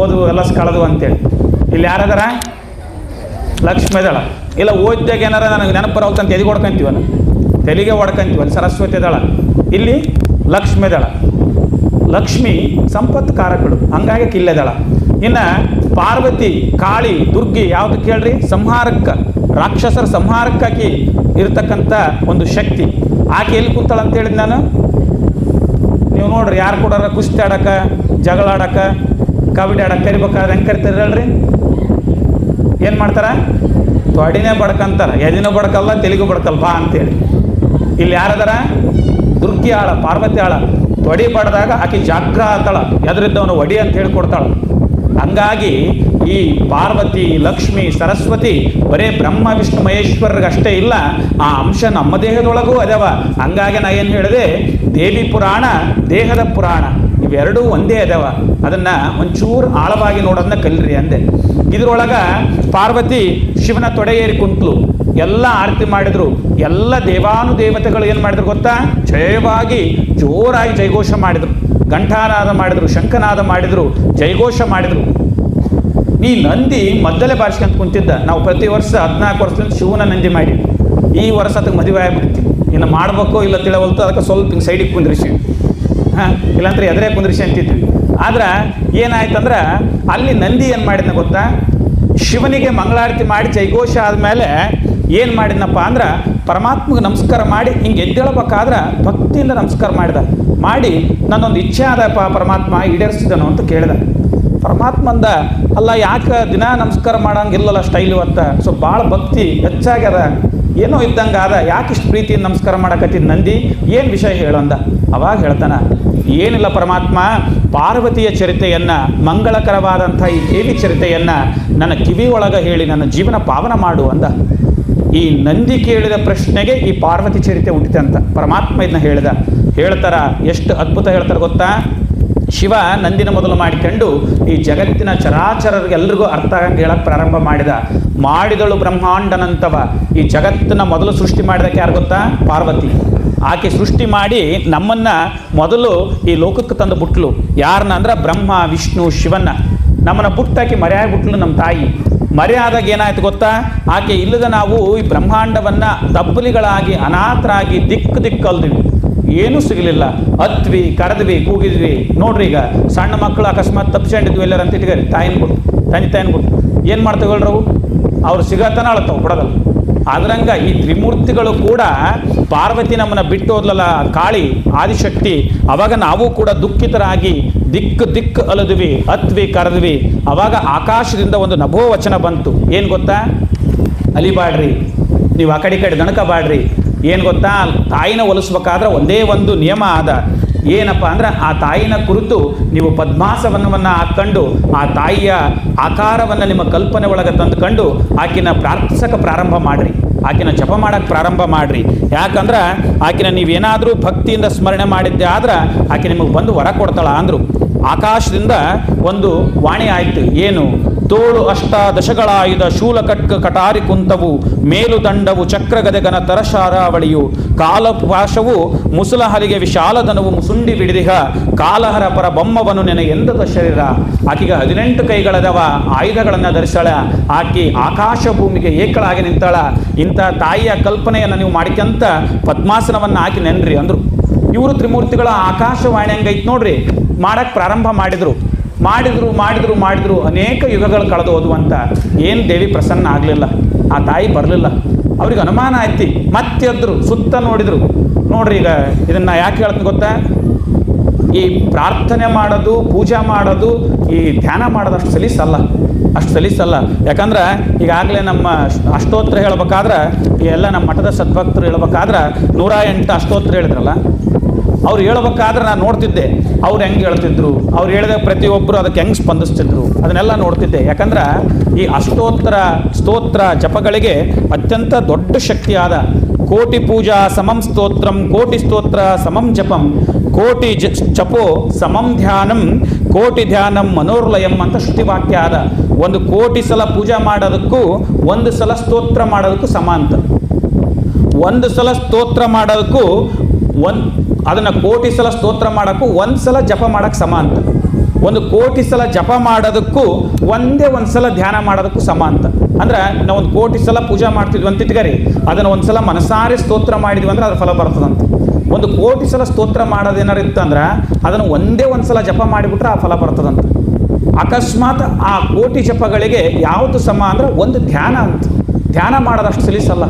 ಓದು, ಎಲ್ಲ ಕಳೆದು ಅಂತೇಳಿ. ಇಲ್ಲಿ ಯಾರದಾರ ಲಕ್ಷ್ಮೀದಳ ಇಲ್ಲ, ಓದ್ದಾಗ ಏನಾರ ನನಗೆ ನೆನಪು ಬರೋಲ್ತಂತ ಎದಿಗೆ ಹೊಡ್ಕೊಂತೀವನ ತೆಲಿಗೆ ಹೊಡ್ಕೊಂತೀವಲ್ಲ ಸರಸ್ವತಿ ದಳ ಇಲ್ಲಿ ಲಕ್ಷ್ಮೀದಳ ಲಕ್ಷ್ಮಿ ಸಂಪತ್ ಕಾರಕಳು, ಹಂಗಾಗಿ ಕಿಲ್ಲೆದಳ ಇನ್ನು ಪಾರ್ವತಿ, ಕಾಳಿ, ದುರ್ಗಿ ಯಾವ್ದು ಕೇಳ್ರಿ? ಸಂಹಾರಕ್ಕ, ರಾಕ್ಷಸರ ಸಂಹಾರಕ್ಕಾಗಿ ಇರತಕ್ಕಂಥ ಒಂದು ಶಕ್ತಿ. ಆಕೆ ಎಲ್ಲಿ ಕೂತಾಳ ಅಂತ ಹೇಳಿದ್ ನಾನು? ನೀವು ನೋಡ್ರಿ, ಯಾರು ಕೂಡ ಕುಸ್ತಿ ಆಡಕ್ಕೆ ಜಗಳ ಆಡಕ್ಕೆ ಕಬಡ್ಡಿ ಆಡಕ್ಕೆ ಕರಿಬೇಕಾದ್ರೆ ಹೆಂಗೆ ಕರಿತಾರೆ ಹೇಳ್ರಿ? ಏನು ಮಾಡ್ತಾರ? ತೊಡಿನೇ ಬಡ್ಕಂತಾರ ಎದಿನೂ ಬಡ್ಕಲ್ಲ, ತೆಲುಗು ಬಡ್ಕಲ್ಲ, ಬಾ ಅಂತೇಳಿ. ಇಲ್ಲಿ ಯಾರದಾರ? ದುರ್ಗಿ ಆಳ, ಪಾರ್ವತಿ ಆಳ. ತೊಡಿ ಬಡ್ದಾಗ ಆಕೆ ಜಾಗ್ರ ಆತಾಳ ಎದುರಿದ್ದವನು ಒಡಿ ಅಂತ ಹೇಳ್ಕೊಡ್ತಾಳ ಹಂಗಾಗಿ ಈ ಪಾರ್ವತಿ, ಲಕ್ಷ್ಮಿ, ಸರಸ್ವತಿ ಬರೇ ಬ್ರಹ್ಮ, ವಿಷ್ಣು ಮಹೇಶ್ವರರಿಗಷ್ಟೇ ಇಲ್ಲ, ಆ ಅಂಶ ನಮ್ಮ ದೇಹದೊಳಗೂ ಅದಾವ. ಹಂಗಾಗಿ ನಾ ಏನು ಹೇಳಿದೆ? ದೇವಿ ಪುರಾಣ, ದೇಹದ ಪುರಾಣ. ಇವೆರಡೂ ಒಂದೇ ಅದಾವ. ಅದನ್ನ ಒಂಚೂರು ಆಳವಾಗಿ ನೋಡೋದನ್ನ ಕಲ್ರಿ ಅಂದೆ. ಇದರೊಳಗೆ ಪಾರ್ವತಿ ಶಿವನ ತೊಡೆಯೇರಿ ಕುಂಟ್ಲು ಎಲ್ಲ ಆರತಿ ಮಾಡಿದ್ರು. ಎಲ್ಲ ದೇವಾನುದೇವತೆಗಳು ಏನು ಮಾಡಿದ್ರು ಗೊತ್ತಾ? ಜಯವಾಗಿ ಜೋರಾಗಿ ಜೈಘೋಷ ಮಾಡಿದ್ರು. ಗಂಠಾನಾದ ಮಾಡಿದ್ರು, ಶಂಖನಾದ ಮಾಡಿದ್ರು ಜೈಘೋಷ ಮಾಡಿದ್ರು. ಈ ನಂದಿ ಮದ್ದಲೆ ಬಾರಿಸ್ಕೊಂತ ಕುಂತಿದ್ದ. ನಾವು ಪ್ರತಿ ವರ್ಷ ಹದಿನಾಲ್ಕು ವರ್ಷದಿಂದ ಶಿವನ ನಂದಿ ಮಾಡಿ ಈ ವರ್ಷ ಅದಕ್ಕೆ ಮದುವೆ ಆಗಿಬಿಡ್ತೀವಿ. ಇನ್ನು ಮಾಡಬೇಕೋ ಇಲ್ಲ ತಿಳವಲ್ತು ಅದಕ್ಕೆ ಸ್ವಲ್ಪ ಸೈಡಿಗೆ ಕುಂದ್ರಿಸಿ. ಹಾಂ, ಇಲ್ಲಾಂದ್ರೆ ಎದುರೇ ಕುಂದ್ರಿಸಿ ಅಂತಿದ್ವಿ. ಆದ್ರೆ ಏನಾಯ್ತಂದ್ರೆ ಅಲ್ಲಿ ನಂದಿ ಏನು ಮಾಡಿದ್ನ ಗೊತ್ತಾ? ಶಿವನಿಗೆ ಮಂಗಳಾರತಿ ಮಾಡಿ ಜೈಘೋಷ ಆದಮೇಲೆ ಏನು ಮಾಡಿದ್ನಪ್ಪ ಅಂದ್ರೆ ಪರಮಾತ್ಮಗೆ ನಮಸ್ಕಾರ ಮಾಡಿ ಹಿಂಗೆ ಎದ್ದೇಳ್ಬೇಕಾದ್ರೆ ಭಕ್ತಿಯಿಂದ ನಮಸ್ಕಾರ ಮಾಡಿದ. ಮಾಡಿ ನನ್ನೊಂದು ಇಚ್ಛೆ ಆದಪ್ಪ ಪರಮಾತ್ಮ ಈಡೇರಿಸಿದನು ಅಂತ ಕೇಳಿದ. ಪರಮಾತ್ಮಂದ, ಅಲ್ಲ, ಯಾಕೆ ದಿನ ನಮಸ್ಕಾರ ಮಾಡೋಂಗಿಲ್ಲಲ್ಲ ಸ್ಟೈಲು ಅಂತ ಸೊ ಭಾಳ ಭಕ್ತಿ ಹೆಚ್ಚಾಗ್ಯದ. ಏನೋ ಇದ್ದಂಗೆ ಆದ, ಯಾಕೆ ಇಷ್ಟು ಪ್ರೀತಿಯಿಂದ ನಮಸ್ಕಾರ ಮಾಡಕತ್ತಿದ್ ನಂದಿ? ಏನು ವಿಷಯ ಹೇಳಂದ ಅವಾಗ ಹೇಳ್ತಾನ, ಏನಿಲ್ಲ ಪರಮಾತ್ಮ, ಪಾರ್ವತಿಯ ಚರಿತೆಯನ್ನು, ಮಂಗಳಕರವಾದಂಥ ಈ ದೇವಿ ಚರಿತೆಯನ್ನು ನನ್ನ ಕಿವಿ ಒಳಗೆ ಹೇಳಿ ನನ್ನ ಜೀವನ ಪಾವನ ಮಾಡು ಅಂದ. ಈ ನಂದಿ ಕೇಳಿದ ಪ್ರಶ್ನೆಗೆ ಈ ಪಾರ್ವತಿ ಚರಿತೆ ಹುಟ್ಟಿತೆ ಅಂತ ಪರಮಾತ್ಮ ಇದನ್ನ ಹೇಳಿದ. ಹೇಳ್ತಾರ, ಎಷ್ಟು ಅದ್ಭುತ ಹೇಳ್ತಾರೆ ಗೊತ್ತಾ? ಶಿವ ನಂದಿನ ಮೊದಲು ಮಾಡಿಕೊಂಡು ಈ ಜಗತ್ತಿನ ಚರಾಚರರಿಗೆಲ್ಲರಿಗೂ ಅರ್ಥ ಆಗಂಗೆ ಹೇಳಕ್ಕೆ ಪ್ರಾರಂಭ ಮಾಡಿದ. ಮಾಡಿದಳು ಬ್ರಹ್ಮಾಂಡನಂತವ. ಈ ಜಗತ್ತನ್ನ ಮೊದಲು ಸೃಷ್ಟಿ ಮಾಡಿದಕ್ಕೆ ಯಾರು ಗೊತ್ತಾ? ಪಾರ್ವತಿ. ಆಕೆ ಸೃಷ್ಟಿ ಮಾಡಿ ನಮ್ಮನ್ನ ಮೊದಲು ಈ ಲೋಕಕ್ಕೆ ತಂದು ಬಿಟ್ಲು. ಯಾರನ್ನ ಅಂದ್ರೆ ಬ್ರಹ್ಮ, ವಿಷ್ಣು, ಶಿವನ್ನ. ನಮ್ಮನ್ನ ಬುಟ್ಟಾಕಿ ಮರೆಯಾಗಿ ಬಿಟ್ಲು ನಮ್ಮ ತಾಯಿ. ಮರೆ ಆದಾಗ ಏನಾಯ್ತು ಗೊತ್ತಾ? ಆಕೆ ಇಲ್ಲದ ನಾವು ಈ ಬ್ರಹ್ಮಾಂಡವನ್ನ ದಬ್ಬಲಿಗಳಾಗಿ, ಅನಾಥರಾಗಿ ದಿಕ್ಕು ದಿಕ್ಕಲ್ದಿವಿ ಏನೂ ಸಿಗಲಿಲ್ಲ. ಹತ್ವಿ, ಕರೆದ್ವಿ, ಕೂಗಿದ್ವಿ. ನೋಡ್ರಿ ಈಗ, ಸಣ್ಣ ಮಕ್ಕಳು ಅಕಸ್ಮಾತ್ ತಪ್ಪಿಸ್ಕೊಂಡಿದ್ವಿ ಎಲ್ಲರ ಅಂತ ಇಟ್ಕರಿ ತಾಯಿನ ಬಿಟ್ಟು, ತಂದೆ ತಾಯಿನ ಬಿಟ್ಟು. ಏನು ಮಾಡ್ತೇವಲ್ರವು ಅವ್ರು ಸಿಗತನ ಅಳ್ತಾವೆ ಕೊಡೋದಲ್ಲ ಆದ್ರಂಗ ಈ ತ್ರಿಮೂರ್ತಿಗಳು ಕೂಡ ಪಾರ್ವತಿ ನಮ್ಮನ್ನು ಬಿಟ್ಟು ಹೋದ್ಲಲ್ಲ, ಕಾಳಿ, ಆದಿಶಕ್ತಿ, ಅವಾಗ ನಾವು ಕೂಡ ದುಃಖಿತರಾಗಿ ದಿಕ್ಕ ದಿಕ್ಕ ಅಲದ್ವಿ ಅತ್ವಿ ಕರೆದ್ವಿ. ಅವಾಗ ಆಕಾಶದಿಂದ ಒಂದು ನಭೋ ವಚನ ಬಂತು. ಏನು ಗೊತ್ತಾ? ಅಲಿಬಾಡ್ರಿ ನೀವು ಆ ಕಡೆ ಈ ಕಡೆ ದಣಕಬಾಡ್ರಿ ಏನು ಗೊತ್ತಾ? ತಾಯಿನ ಒಲಿಸ್ಬೇಕಾದ್ರೆ ಒಂದೇ ಒಂದು ನಿಯಮ ಆದ. ಏನಪ್ಪ ಅಂದ್ರೆ ಆ ತಾಯಿನ ಕುರಿತು ನೀವು ಪದ್ಮಾಸವನವನ್ನು ಹಾಕ್ಕೊಂಡು, ಆ ತಾಯಿಯ ಆಕಾರವನ್ನು ನಿಮ್ಮ ಕಲ್ಪನೆ ಒಳಗೆ ತಂದುಕೊಂಡು ಆಕಿನ ಪ್ರಾರ್ಥಿಸಕ್ಕೆ ಪ್ರಾರಂಭ ಮಾಡಿರಿ. ಆಕಿನ ಜಪ ಮಾಡಕ್ಕೆ ಪ್ರಾರಂಭ ಮಾಡಿರಿ. ಯಾಕಂದ್ರೆ ಆಕಿನ ನೀವೇನಾದರೂ ಭಕ್ತಿಯಿಂದ ಸ್ಮರಣೆ ಮಾಡಿದ್ದೆ ಆದ್ರೆ ಆಕೆ ನಿಮಗೆ ಬಂದು ವರ ಕೊಡ್ತಾಳ ಅಂದರು. ಆಕಾಶದಿಂದ ಒಂದು ವಾಣಿ ಆಯಿತು. ಏನು? ತೋಳು ಅಷ್ಟ ದಶಗಳಾಯುಧ ಶೂಲ ಕಟ್ಕ ಕಟಾರಿ ಕುಂತವು ಮೇಲುದಂಡವು ಚಕ್ರಗದೆಗನ ತರಶಾರಾವಳಿಯು. ಕಾಲಪಾಶವು ಮುಸುಲ ವಿಶಾಲಧನವು ಮುಸುಂಡಿ ಬಿಡಿದಿಹ, ಕಾಲಹರ ಪರ ಬೊಮ್ಮವನು ನೆನೆ ಎಂದದ ಶರೀರ. ಆಕೆಗೆ ಹದಿನೆಂಟು ಕೈಗಳದವ, ಆಯುಧಗಳನ್ನು ಧರಿಸಳ. ಆಕೆ ಆಕಾಶ ಭೂಮಿಗೆ ಏಕಳಾಗಿ ನಿಂತಾಳ. ಇಂಥ ತಾಯಿಯ ಕಲ್ಪನೆಯನ್ನು ನೀವು ಮಾಡಿಕಂತ ಪದ್ಮಾಸನವನ್ನು ಹಾಕಿ ನೆನ್ರಿ ಅಂದರು. ಇವರು ತ್ರಿಮೂರ್ತಿಗಳ ಆಕಾಶವಾಣಿ ಹಂಗೈತೆ ನೋಡ್ರಿ ಮಾಡಕ್ಕೆ ಪ್ರಾರಂಭ ಮಾಡಿದರು. ಮಾಡಿದ್ರು ಮಾಡಿದ್ರು ಮಾಡಿದ್ರು ಅನೇಕ ಯುಗಗಳು ಕಳೆದು ಅಂತ ಏನು ದೇವಿ ಪ್ರಸನ್ನ ಆಗಲಿಲ್ಲ. ಆ ತಾಯಿ ಬರಲಿಲ್ಲ. ಅವ್ರಿಗೆ ಅನುಮಾನ ಆಯ್ತಿ. ಮತ್ತೆ ಎದ್ರು ಸುತ್ತ ನೋಡಿದ್ರು. ನೋಡ್ರಿ ಈಗ ಇದನ್ನ ಯಾಕೆ ಹೇಳ್ತೀನಿ ಗೊತ್ತಾ? ಈ ಪ್ರಾರ್ಥನೆ ಮಾಡೋದು, ಪೂಜಾ ಮಾಡೋದು, ಈ ಧ್ಯಾನ ಮಾಡೋದು ಅಷ್ಟು ಸಲೀಸಲ್ಲ ಅಷ್ಟು ಸಲೀಸಲ್ಲ ಯಾಕಂದ್ರೆ ಈಗಾಗಲೇ ನಮ್ಮ ಅಷ್ಟೋತ್ರ ಹೇಳ್ಬೇಕಾದ್ರೆ, ಈ ಎಲ್ಲ ನಮ್ಮ ಮಠದ ಸದ್ಭಕ್ತರು ಹೇಳ್ಬೇಕಾದ್ರೆ ನೂರ ಎಂಟು ಅಷ್ಟೋತ್ರ ಹೇಳಿದ್ರಲ್ಲ. ಅವ್ರು ಹೇಳ್ಬೇಕಾದ್ರೆ ನಾನು ನೋಡ್ತಿದ್ದೆ. ಅವ್ರು ಹೆಂಗೆ ಹೇಳ್ತಿದ್ರು? ಅವ್ರು ಹೇಳಿದ ಪ್ರತಿಯೊಬ್ಬರು ಅದಕ್ಕೆ ಹೆಂಗೆ ಸ್ಪಂದಿಸ್ತಿದ್ರು? ಅದನ್ನೆಲ್ಲ ನೋಡ್ತಿದ್ದೆ. ಯಾಕಂದ್ರೆ ಈ ಅಷ್ಟೋತ್ತರ ಸ್ತೋತ್ರ ಜಪಗಳಿಗೆ ಅತ್ಯಂತ ದೊಡ್ಡ ಶಕ್ತಿಯಾದ ಕೋಟಿ ಪೂಜಾ ಸಮಂ ಸ್ತೋತ್ರಂ, ಕೋಟಿ ಸ್ತೋತ್ರ ಸಮಂ ಜಪಂ, ಕೋಟಿ ಜಪೋ ಸಮಂ ಧ್ಯಾನಂ, ಕೋಟಿ ಧ್ಯಾನಂ ಮನೋರ್ಲಯಂ ಅಂತ ಶ್ರುತಿವಾಕ್ಯ ಆದ ಒಂದು ಕೋಟಿ ಸಲ ಪೂಜಾ ಮಾಡೋದಕ್ಕೂ ಒಂದು ಸಲ ಸ್ತೋತ್ರ ಮಾಡೋದಕ್ಕೂ ಸಮ ಅಂತ. ಒಂದು ಸಲ ಸ್ತೋತ್ರ ಮಾಡೋದಕ್ಕೂ ಒಂದು ಅದನ್ನು ಕೋಟಿ ಸಲ ಸ್ತೋತ್ರ ಮಾಡೋಕ್ಕೂ ಒಂದು ಸಲ ಜಪ ಮಾಡೋಕ್ಕೆ ಸಮ ಅಂತ. ಒಂದು ಕೋಟಿ ಸಲ ಜಪ ಮಾಡೋದಕ್ಕೂ ಒಂದೇ ಒಂದು ಸಲ ಧ್ಯಾನ ಮಾಡೋದಕ್ಕೂ ಸಮ ಅಂತ. ಅಂದ್ರೆ ನಾವು ಒಂದು ಕೋಟಿ ಸಲ ಪೂಜೆ ಮಾಡ್ತಿದ್ವಿ ಅಂತ ಇಟ್ಕರಿ, ಅದನ್ನು ಒಂದು ಸಲ ಮನಸಾರೆ ಸ್ತೋತ್ರ ಮಾಡಿದ್ವಿ ಅಂದ್ರೆ ಅದ್ರ ಫಲ ಬರ್ತದಂತ. ಒಂದು ಕೋಟಿ ಸಲ ಸ್ತೋತ್ರ ಮಾಡೋದೇನಾರು ಇತ್ತಂದ್ರೆ ಅದನ್ನು ಒಂದೇ ಒಂದು ಸಲ ಜಪ ಮಾಡಿಬಿಟ್ರೆ ಆ ಫಲ ಬರ್ತದಂತ. ಅಕಸ್ಮಾತ್ ಆ ಕೋಟಿ ಜಪಗಳಿಗೆ ಯಾವುದು ಸಮ ಅಂದ್ರೆ ಒಂದು ಧ್ಯಾನ ಅಂತ. ಧ್ಯಾನ ಮಾಡೋದಷ್ಟು ಸಲೀಸಲ್ಲ.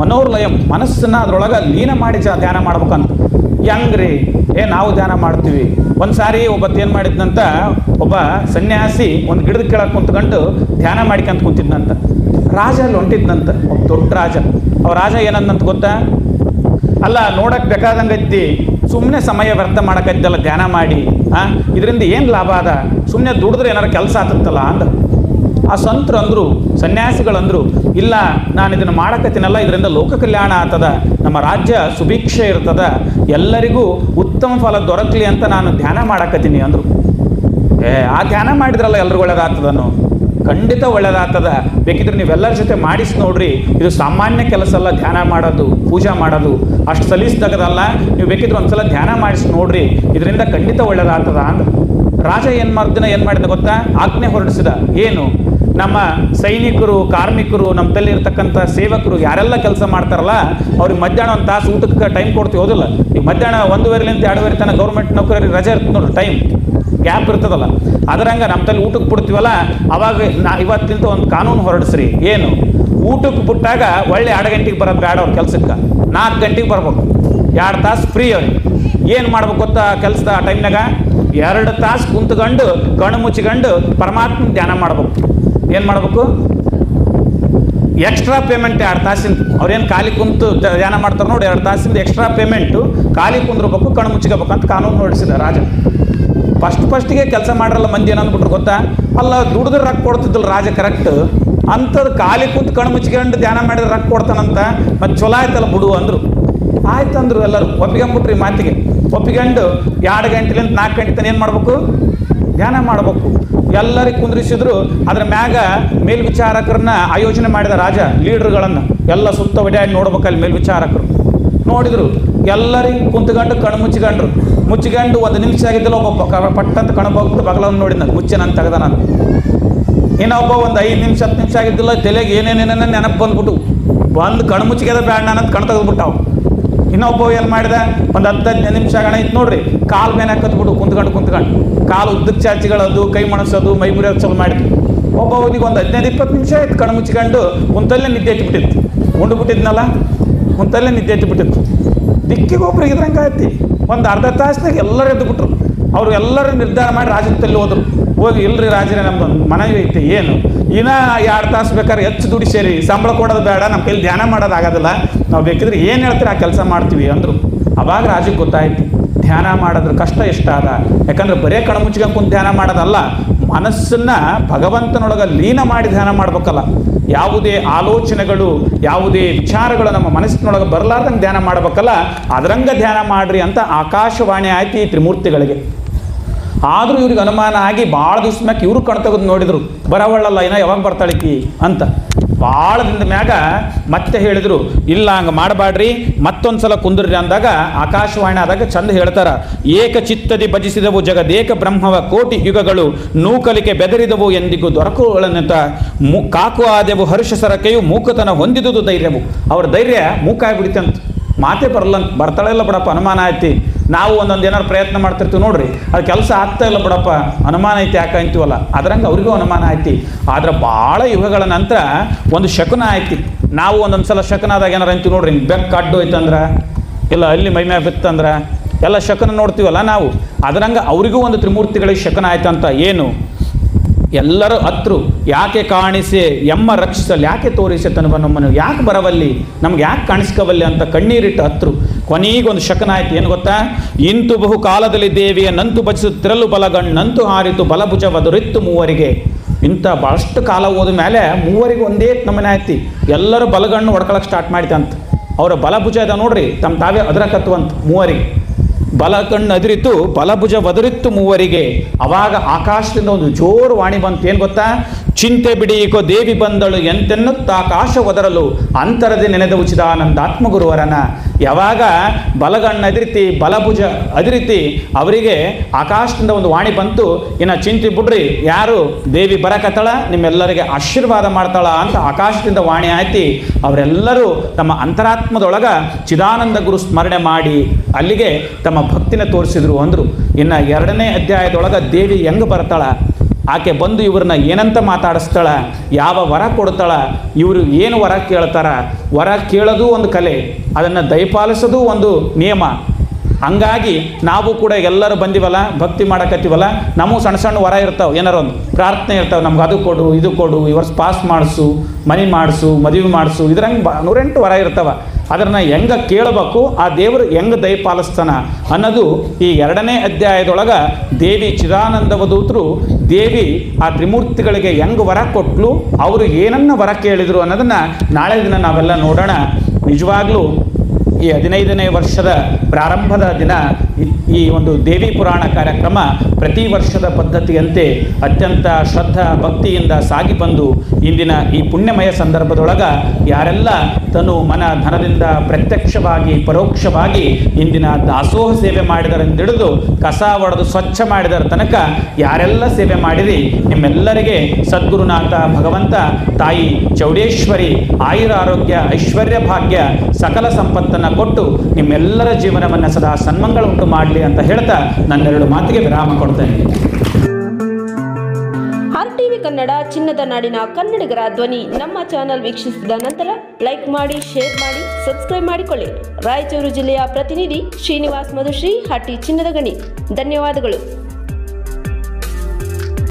ಮನೋರ್ಲಯಂ, ಮನಸ್ಸನ್ನ ಅದರೊಳಗೆ ಲೀನ ಮಾಡಿ ಧ್ಯಾನ ಮಾಡ್ಬೇಕಂತ. ಹೆಂಗ್ರಿ ಏ, ನಾವು ಧ್ಯಾನ ಮಾಡ್ತೀವಿ. ಒಂದು ಸಾರಿ ಏನು ಮಾಡಿದ್ನಂತ, ಒಬ್ಬ ಸನ್ಯಾಸಿ ಒಂದು ಗಿಡದ ಕೆಳಗೆ ಕುಂತ್ಕೊಂಡು ಧ್ಯಾನ ಮಾಡ್ಕೊಂತ ಕುಂತಿದ್ನಂತ. ರಾಜ ಅಲ್ಲಿ ಹೊಂಟಿದ್ನಂತ, ಒಬ್ಬ ದೊಡ್ಡ ರಾಜ. ಅವ ರಾಜ ಏನಂದಂತ ಗೊತ್ತಾ? ಅಲ್ಲ, ನೋಡಕ್ ಬೇಕಾದಂಗೈತಿ ಸುಮ್ಮನೆ ಸಮಯ ವ್ಯರ್ಥ ಮಾಡಕೈತಲ್ಲ ಧ್ಯಾನ ಮಾಡಿ. ಆ, ಇದರಿಂದ ಏನು ಲಾಭ ಅದ? ಸುಮ್ಮನೆ ದುಡಿದ್ರೆ ಏನಾರು ಕೆಲಸ ಆತತ್ತಲ್ಲ ಅಂದ. ಆ ಸಂತರು ಅಂದರು, ಸನ್ಯಾಸಿಗಳಂದರು, ಇಲ್ಲ, ನಾನು ಇದನ್ನು ಮಾಡಕತ್ತೀನಲ್ಲ, ಇದರಿಂದ ಲೋಕ ಕಲ್ಯಾಣ ಆಗ್ತದ, ನಮ್ಮ ರಾಜ್ಯ ಸುಭಿಕ್ಷೆ ಇರ್ತದ, ಎಲ್ಲರಿಗೂ ಉತ್ತಮ ಫಲ ದೊರಕಲಿ ಅಂತ ನಾನು ಧ್ಯಾನ ಮಾಡಕತ್ತೀನಿ ಅಂದರು. ಏ, ಆ ಧ್ಯಾನ ಮಾಡಿದ್ರಲ್ಲ ಎಲ್ರಿಗೂ ಒಳ್ಳೇದಾಗ್ತದನು ಖಂಡಿತ ಒಳ್ಳೇದಾಗ್ತದ. ಬೇಕಿದ್ರೆ ನೀವೆಲ್ಲರ ಜೊತೆ ಮಾಡಿಸಿ ನೋಡ್ರಿ. ಇದು ಸಾಮಾನ್ಯ ಕೆಲಸ ಅಲ್ಲ, ಧ್ಯಾನ ಮಾಡೋದು, ಪೂಜಾ ಮಾಡೋದು. ಅಷ್ಟು ಸಲೀಸ್ದಾಗದಲ್ಲ ನೀವು ಬೇಕಿದ್ರೆ ಒಂದ್ಸಲ ಧ್ಯಾನ ಮಾಡಿಸಿ ನೋಡ್ರಿ. ಇದರಿಂದ ಖಂಡಿತ ಒಳ್ಳೇದಾಗ್ತದ ಅಂದ್ರೆ. ರಾಜ ಏನು ಮಾಡಿದ ಏನು ಮಾಡಿದ ಗೊತ್ತಾ? ಆಜ್ಞೆ ಹೊರಡಿಸಿದ. ಏನು? ನಮ್ಮ ಸೈನಿಕರು, ಕಾರ್ಮಿಕರು, ನಮ್ಮ ತಲೆ ಇರ್ತಕ್ಕಂಥ ಸೇವಕರು ಯಾರೆಲ್ಲ ಕೆಲಸ ಮಾಡ್ತಾರಲ್ಲ, ಅವ್ರಿಗೆ ಮಧ್ಯಾಹ್ನ ಒಂದು ತಾಸು ಊಟಕ್ಕೆ ಟೈಮ್ ಕೊಡ್ತೀವಿ, ಹೋದಿಲ್ಲ? ಈಗ ಮಧ್ಯಾಹ್ನ ಒಂದೂವರೆಲಿಂದ ಎರಡುವರೆ ತನಕ ಗೌರ್ಮೆಂಟ್ ನೌಕರರಿಗೆ ರಜೆ ಇರ್ತದೆ ನೋಡ್ರಿ ಟೈಮ್ ಗ್ಯಾಪ್ ಇರ್ತದಲ್ಲ. ಅದರಂಗೆ ನಮ್ಮ ತಲೆ ಊಟಕ್ಕೆ ಬಿಡ್ತೀವಲ್ಲ, ಅವಾಗ ನಾ ಇವತ್ತಿಂದ ಒಂದು ಕಾನೂನು ಹೊರಡಿಸ್ರಿ. ಏನು? ಊಟಕ್ಕೆ ಬಿಟ್ಟಾಗ ಒಳ್ಳೆ ಎರಡು ಗಂಟೆಗೆ ಬರೋದು ಬೇಡ ಅವ್ರ ಕೆಲಸಕ್ಕೆ. ನಾಲ್ಕು ಗಂಟೆಗೆ ಬರ್ಬೇಕು. ಎರಡು ತಾಸು ಫ್ರೀ ಅವ್ರಿಗೆ. ಏನು ಮಾಡ್ಬೇಕು ಗೊತ್ತಾ ಕೆಲಸದ ಆ ಟೈಮ್ನಾಗ ಎರಡು ತಾಸು ಕುಂತ್ಕೊಂಡು, ಕಣ್ಣು ಮುಚ್ಚಿಕೊಂಡು ಪರಮಾತ್ಮ ಧ್ಯಾನ ಮಾಡ್ಬೇಕು. ಏನು ಮಾಡಬೇಕು? ಎಕ್ಸ್ಟ್ರಾ ಪೇಮೆಂಟ್ ಎರಡು ತಾಸಿಂದ. ಅವ್ರೇನು ಖಾಲಿ ಕುಂತು ಧ್ಯಾನ ಮಾಡ್ತಾರೆ ನೋಡಿ, ಎರಡು ತಾಸಿಂದ ಎಕ್ಸ್ಟ್ರಾ ಪೇಮೆಂಟು ಖಾಲಿ ಕುಂದ್ರಬೇಕು, ಕಣ್ಣು ಮುಚ್ಕೋಬೇಕು ಅಂತ ಕಾನೂನು ಹೊರಡಿಸಿದ ರಾಜ. ಫಸ್ಟ್ ಫಸ್ಟಿಗೆ ಕೆಲಸ ಮಾಡಿರಲ್ಲ ಮಂದಿ ಏನಂದ್ಬಿಟ್ರು ಗೊತ್ತಾ? ಅಲ್ಲ ದುಡಿದ್ರೆ ರೊಕ್ಕ ಕೊಡ್ತಿದ್ದಲ್ಲ ರಾಜ ಕರೆಕ್ಟ್ ಅಂಥದ್ದು ಖಾಲಿ ಕುಂತು ಕಣ್ಣು ಮುಚ್ಕೊಂಡು ಧ್ಯಾನ ಮಾಡಿದ್ರೆ ರೊಕ್ಕ ಕೊಡ್ತಾನಂತ, ಮತ್ತು ಚಲೋ ಆಯ್ತಲ್ಲ ಬಿಡು ಅಂದರು. ಆಯ್ತಂದ್ರು ಎಲ್ಲರೂ. ಒಪ್ಪಿಗೆಂಬಿಟ್ರಿ ಮಾತಿಗೆ. ಒಪ್ಪಿಕೊಂಡು ಎರಡು ಗಂಟೆಲಿಂದ ನಾಲ್ಕು ಗಂಟೆ ತನಕ ಏನು ಮಾಡ್ಬೇಕು? ಧ್ಯಾನ ಮಾಡಬೇಕು. ಎಲ್ಲರಿಗೆ ಕುಂದ್ರಿಸಿದ್ರು, ಅದ್ರ ಮ್ಯಾಗ ಮೇಲ್ವಿಚಾರಕರನ್ನ ಆಯೋಜನೆ ಮಾಡಿದ ರಾಜ, ಲೀಡರ್ಗಳನ್ನು ಎಲ್ಲ ಸುತ್ತ ಒಡ್ಯಾಡಿ ನೋಡ್ಬೇಕಲ್ಲಿ ಮೇಲ್ವಿಚಾರಕರು. ನೋಡಿದ್ರು, ಎಲ್ಲರಿಗೆ ಕುಂತ್ಕೊಂಡು ಕಣ್ಣು ಮುಚ್ಚಿಕೊಂಡ್ರು. ಮುಚ್ಚಿಕೊಂಡು ಒಂದು ನಿಮಿಷ ಆಗಿದ್ದಿಲ್ಲ ಒಬ್ಬ ಪಟ್ಟಂತ ಕಣ್ಣು ಹೋಗ್ಬಿಟ್ಟು ಬಗಲನ್ನು ನೋಡಿದ ಮುಚ್ಚೆ ನಾನು ತೆಗೆದ ನಾನು. ಇನ್ನೊಬ್ಬ ಒಂದು ಐದು ನಿಮಿಷ, ಹತ್ತು ನಿಮಿಷ ಆಗಿದ್ದಿಲ್ಲ, ತಲೆಗೆ ಏನೇನೇನೇನ ನೆನಪು ಬಂದ್ಬಿಟ್ಟು, ಬಂದು ಕಣ್ಣು ಮುಚ್ಚಿಗೆದ ಬ್ಯಾಂಡ್ ನಾನು ಕಣ್ ತೆಗೆದ್ಬಿಟ್ಟಾವ. ಇನ್ನೊಬ್ಬ ಏನು ಮಾಡಿದ? ಒಂದು ಹತ್ತು ಹದಿನೈದು ನಿಮಿಷ ಗಣ ಇತ್ತು ನೋಡ್ರಿ. ಕಾಲು ಮೇಲೆ ಕತ್ಬಿಟ್ಟು ಕುಂತ್ಕೊಂಡು ಕುಂತ್ಕೊಂಡು. ಕಾಲು ಉದ್ದಕ್ಕೆ ಚಾಚಿಗಳದು ಕೈ ಮಣಸೋದು, ಮೈ ಮುರಿಯೋದು ಮಾಡಿದ್ವಿ. ಒಬ್ಬ ಅವನಿಗೆ ಒಂದು ಹದಿನೈದು ಇಪ್ಪತ್ತು ನಿಮಿಷ ಆಯ್ತು ಕಣ್ಣು ಮುಚ್ಚಿಕೊಂಡು ಕುಂತಲ್ಲೇ ನಿದ್ದೆ ಇಟ್ಬಿಟ್ಟಿತ್ತು ಉಂಡು ಬಿಟ್ಟಿದ್ನಲ್ಲ? ಕುಂತಲ್ಲೇ ನಿದ್ದೆ ಇಟ್ಬಿಟ್ಟಿತ್ತು ದಿಕ್ಕಿಗೆ ಒಬ್ರಿಗೆ ಇದ್ರಂಗೆ ಆಯ್ತಿ. ಒಂದು ಅರ್ಧ ತಾಸ್ನಾಗ ಎಲ್ಲರೂ ಎದ್ದು ಬಿಟ್ರು ಅವರು ಎಲ್ಲರೂ ನಿರ್ಧಾರ ಮಾಡಿ ರಾಜ್ಯದಲ್ಲಿ ಹೋದ್ರು. ಹೋಗಿ, ಇಲ್ರಿ ರಾಜರೇ ನಮ್ದೊಂದು ಮನವಿ ಐತಿ, ಏನು? ಇನ್ನ ಎರಡು ತಾಸು ಬೇಕಾದ್ರೆ ಹೆಚ್ಚು ದುಡಿ ಸೇರಿ, ಸಂಬಳ ಕೊಡೋದು ಬೇಡ ನಮ್ಮ ಕೈಲಿ ಧ್ಯಾನ ಮಾಡೋದು ಆಗೋದಿಲ್ಲ. ನಾವು ಬೇಕಿದ್ರೆ ಏನು ಹೇಳ್ತೀರಿ ಆ ಕೆಲಸ ಮಾಡ್ತೀವಿ ಅಂದರು. ಅವಾಗ ರಾಜಕ್ಕೆ ಗೊತ್ತಾಯ್ತು. ಧ್ಯಾನ ಮಾಡೋದ್ರ ಕಷ್ಟ ಎಷ್ಟಾದ ಯಾಕಂದ್ರೆ ಬರೇ ಕಣ್ಮುಚ್ಕೊಂಡು ಕುಂತು ಧ್ಯಾನ ಮಾಡೋದಲ್ಲ, ಮನಸ್ಸನ್ನ ಭಗವಂತನೊಳಗೆ ಲೀನ ಮಾಡಿ ಧ್ಯಾನ ಮಾಡ್ಬೇಕಲ್ಲ. ಯಾವುದೇ ಆಲೋಚನೆಗಳು, ಯಾವುದೇ ವಿಚಾರಗಳು ನಮ್ಮ ಮನಸ್ಸಿನೊಳಗೆ ಬರಲಾರ್ದಂಗೆ ಧ್ಯಾನ ಮಾಡ್ಬೇಕಲ್ಲ, ಅದರಂಗ ಧ್ಯಾನ ಮಾಡ್ರಿ ಅಂತ ಆಕಾಶವಾಣಿ ಆಯ್ತು ಈ ತ್ರಿಮೂರ್ತಿಗಳಿಗೆ. ಆದರೂ ಇವ್ರಿಗೆ ಅನುಮಾನ ಆಗಿ ಭಾಳ ದಿವ್ಸ ಮ್ಯಾಕೆ ಇವರು ಕಣ್ ನೋಡಿದರು ನೋಡಿದ್ರು. ಬರವಳ್ಳಲ್ಲ ಏನೋ ಯಾವಾಗ ಬರ್ತಾಳಿಕಿ ಅಂತ. ಭಾಳ ದಿನದ ಮ್ಯಾಗ ಮತ್ತೆ ಹೇಳಿದ್ರು, ಇಲ್ಲ, ಹಂಗೆ ಮಾಡಬಾಡ್ರಿ ಮತ್ತೊಂದು ಸಲ ಕುಂದ್ರಿ ಅಂದಾಗ ಆಕಾಶವಾಣಿ ಆದಾಗ ಚಂದ ಹೇಳ್ತಾರ, ಏಕ ಚಿತ್ತದಿ ಭಜಿಸಿದವು ಜಗದೇಕ ಬ್ರಹ್ಮವ ಕೋಟಿ ಯುಗಗಳು, ನೂಕಲಿಕೆ ಬೆದರಿದವು ಎಂದಿಗೂ ದೊರಕುಗಳನ್ನಂತ, ಮು, ಕಾಕು ಆದೆವು ಹರ್ಷ ಸರಕೆಯು ಮೂಕತನ ಹೊಂದಿದುದು ಧೈರ್ಯವು. ಅವ್ರ ಧೈರ್ಯ ಮೂಕಾಗ್ಬಿಡಿತಂತ. ಮಾತೇ ಬರಲ್ಲಂತ, ಬರ್ತಾಳೆಲ್ಲ ಬಿಡಪ್ಪ, ಅನುಮಾನ ಐತಿ ನಾವು ಒಂದೊಂದು ಏನಾರು ಪ್ರಯತ್ನ ಮಾಡ್ತಿರ್ತೀವಿ ನೋಡ್ರಿ. ಅದು ಕೆಲಸ ಆಗ್ತಾ ಇಲ್ಲ ಬಿಡಪ್ಪ. ಅನುಮಾನ ಐತಿ ಯಾಕೆ ಅಂತೀವಲ್ಲ? ಅದ್ರಂಗೆ ಅವ್ರಿಗೂ ಅನುಮಾನ ಐತಿ. ಆದ್ರೆ ಭಾಳ ಯುಗಗಳ ನಂತರ ಒಂದು ಶಕುನ ಐತಿ ನಾವು ಒಂದೊಂದು ಸಲ ಶಕನ ಆದಾಗ ಏನಾರು ಅಂತೀವಿ ನೋಡ್ರಿ. ಬೆಕ್ಕು ಅಡ್ಡು ಐತಂದ್ರೆ ಇಲ್ಲ ಅಲ್ಲಿ ಮೈ ಮ್ಯಾಗ ಬಿತ್ತಂದ್ರೆ? ಎಲ್ಲ ಶಕನ ನೋಡ್ತೀವಲ್ಲ ನಾವು. ಅದರಂಗೆ ಅವರಿಗೂ ಒಂದು ತ್ರಿಮೂರ್ತಿಗಳಿಗೆ ಶಕನ ಆಯ್ತಂತ. ಏನು? ಎಲ್ಲರೂ ಹತ್ರ ಯಾಕೆ ಕಾಣಿಸಿ? ಎಮ್ಮ ರಕ್ಷಿಸಲು ಯಾಕೆ ತೋರಿಸಿ ತನುವ ನಮ್ಮನ್ನು? ಯಾಕೆ ಬರವಲ್ಲಿ? ನಮ್ಗೆ ಯಾಕೆ ಕಾಣಿಸ್ಕವಲ್ಲಿ ಅಂತ ಕಣ್ಣೀರಿಟ್ಟು ಹತ್ರ ಕೊನೆಗೊಂದು ಶಕನ ಆಯ್ತು ಏನು ಗೊತ್ತಾ? ಇಂತು ಬಹು ಕಾಲದಲ್ಲಿ ದೇವಿಯ ನಂತು ಬಚಿಸುತ್ತಿರಲು ಬಲಗಣ್ಣಂತು ಹಾರಿತು ಬಲಭುಜ ವದುರಿತ್ತು ಮೂವರಿಗೆ. ಇಂಥ ಭಾಳಷ್ಟು ಕಾಲ ಹೋದ ಮೇಲೆ ಮೂವರಿಗೆ ಒಂದೇ ನಮನೆ ಆಯ್ತಿ ಎಲ್ಲರೂ ಬಲಗಣ್ಣು ಹೊಡ್ಕೊಳಕ್ಕೆ ಸ್ಟಾರ್ಟ್ ಮಾಡಿತಂತ ಅವರ ಬಲಭುಜ ಇದೆ ನೋಡ್ರಿ ತಮ್ಮ ತಾವೇ ಅದರಕತ್ತುವಂತ ಮೂವರಿಗೆ. ಬಲ ಕಣ್ಣು ಅದಿರಿತು ಬಲಭುಜ ವದರಿತ್ತು ಮೂವರಿಗೆ. ಅವಾಗ ಆಕಾಶದಿಂದ ಒಂದು ಜೋರು ವಾಣಿ ಬಂತು. ಏನು ಗೊತ್ತಾ? ಚಿಂತೆ ಬಿಡಿ ಇಕೋ ದೇವಿ ಬಂದಳು ಎಂತೆನ್ನುತ್ತ ಆಕಾಶ ಒದರಲು ಅಂತರದೆ ನೆನೆದ ಉಚಿದಾನಂದ ಆತ್ಮಗುರುವರನ. ಯಾವಾಗ ಬಲಗಣ್ಣ ಅದಿರಿತಿ, ಬಲಭುಜ ಅದಿರಿತಿ, ಅವರಿಗೆ ಆಕಾಶದಿಂದ ಒಂದು ವಾಣಿ ಬಂತು. ಇನ್ನು ಚಿಂತೆ ಬಿಡ್ರಿ, ಯಾರು ದೇವಿ ಬರಕತ್ತಳ, ನಿಮ್ಮೆಲ್ಲರಿಗೆ ಆಶೀರ್ವಾದ ಮಾಡ್ತಾಳ ಅಂತ ಆಕಾಶದಿಂದ ವಾಣಿ ಆಯ್ತಿ. ಅವರೆಲ್ಲರೂ ತಮ್ಮ ಅಂತರಾತ್ಮದೊಳಗ ಚಿದಾನಂದ ಗುರು ಸ್ಮರಣೆ ಮಾಡಿ ಅಲ್ಲಿಗೆ ತಮ್ಮ ಭಕ್ತಿನ ತೋರಿಸಿದ್ರು ಅಂದರು. ಇನ್ನು ಎರಡನೇ ಅಧ್ಯಾಯದೊಳಗ ದೇವಿ ಹೆಂಗೆ ಬರ್ತಾಳ ಆಕೆ ಬಂದು ಇವ್ರನ್ನ ಏನಂತ ಮಾತಾಡಿಸ್ತಾಳ? ಯಾವ ವರ ಕೊಡ್ತಾಳ? ಇವರು ಏನು ವರ ಕೇಳ್ತಾರ? ವರ ಕೇಳೋದು ಒಂದು ಕಲೆ, ಅದನ್ನು ದಯಪಾಲಿಸೋದು ಒಂದು ನಿಯಮ. ಹಂಗಾಗಿ ನಾವು ಕೂಡ ಎಲ್ಲರೂ ಬಂದಿವಲ್ಲ, ಭಕ್ತಿ ಮಾಡಕತ್ತೀವಲ್ಲ, ನಮಗೂ ಸಣ್ಣ ಸಣ್ಣ ವರ ಇರ್ತಾವೆ, ಏನಾರು ಒಂದು ಪ್ರಾರ್ಥನೆ ಇರ್ತಾವೆ, ನಮ್ಗೆ ಅದು ಕೊಡು, ಇದು ಕೊಡು, ಈ ವರ್ಷ ಪಾಸ್ ಮಾಡಿಸು, ಮನೆ ಮಾಡಿಸು, ಮದುವೆ ಮಾಡಿಸು, ಇದ್ರಂಗೆ ಬ ನೂರೆಂಟು ವರ ಇರ್ತಾವ. ಅದನ್ನು ಹೆಂಗೆ ಕೇಳಬೇಕು, ಆ ದೇವರು ಹೆಂಗೆ ದಯಪಾಲಿಸ್ತಾನ ಅನ್ನೋದು ಈ ಎರಡನೇ ಅಧ್ಯಾಯದೊಳಗೆ ದೇವಿ ಚಿದಾನಂದವದೂತರು ದೇವಿ ಆ ತ್ರಿಮೂರ್ತಿಗಳಿಗೆ ಹೆಂಗೆ ವರ ಕೊಟ್ಟಲು ಅವರು ಏನನ್ನು ವರ ಕೇಳಿದರು ಅನ್ನೋದನ್ನು ನಾಳೆ ದಿನ ನಾವೆಲ್ಲ ನೋಡೋಣ. ನಿಜವಾಗ್ಲೂ ಈ ಹದಿನೈದನೇ ವರ್ಷದ ಪ್ರಾರಂಭದ ದಿನ ಈ- ಒಂದು ದೇವಿ ಪುರಾಣ ಕಾರ್ಯಕ್ರಮ ಪ್ರತಿ ವರ್ಷದ ಪದ್ಧತಿಯಂತೆ ಅತ್ಯಂತ ಶ್ರದ್ಧಾ ಭಕ್ತಿಯಿಂದ ಸಾಗಿ ಬಂದು ಇಂದಿನ ಈ ಪುಣ್ಯಮಯ ಸಂದರ್ಭದೊಳಗ ಯಾರೆಲ್ಲ ತನು ಮನ ಧನದಿಂದ ಪ್ರತ್ಯಕ್ಷವಾಗಿ, ಪರೋಕ್ಷವಾಗಿ ಇಂದಿನ ದಾಸೋಹ ಸೇವೆ ಮಾಡಿದರೆಂದಿಡಿದು ಕಸ ಒಡೆದು ಸ್ವಚ್ಛ ಮಾಡಿದರ ತನಕ ಯಾರೆಲ್ಲ ಸೇವೆ ಮಾಡಿರಿ? ನಿಮ್ಮೆಲ್ಲರಿಗೆ ಸದ್ಗುರುನಾಥ ಭಗವಂತ, ತಾಯಿ ಚೌಡೇಶ್ವರಿ ಆಯುರ ಆರೋಗ್ಯ ಐಶ್ವರ್ಯ ಭಾಗ್ಯ, ಸಕಲ ಸಂಪತ್ತನ್ನು ಕೊಟ್ಟು ನಿಮ್ಮೆಲ್ಲರ ಜೀವನವನ್ನು ಸದಾ ಸನ್ಮಂಗಳ ಉಂಟು ಮಾಡಲಿ ಅಂತ ಹೇಳ್ತಾ ನನ್ನೆರಡು ಮಾತಿಗೆ ವಿರಾಮ ಕೊಡ್ತೇನೆ. ಟಿವಿ ಕನ್ನಡ ಚಿನ್ನದ ನಾಡಿನ ಕನ್ನಡಿಗರ ಧ್ವನಿ ನಮ್ಮ ಚಾನೆಲ್ ವೀಕ್ಷಿಸಿದ ನಂತರ ಲೈಕ್ ಮಾಡಿ, ಶೇರ್ ಮಾಡಿ, ಸಬ್ಸ್ಕ್ರೈಬ್ ಮಾಡಿಕೊಳ್ಳಿ. ರಾಯಚೂರು ಜಿಲ್ಲೆಯ ಪ್ರತಿನಿಧಿ ಶ್ರೀನಿವಾಸ್ ಮಧುಶ್ರೀ, ಹಟ್ಟಿ ಚಿನ್ನದ ಗಣಿ. ಧನ್ಯವಾದಗಳು.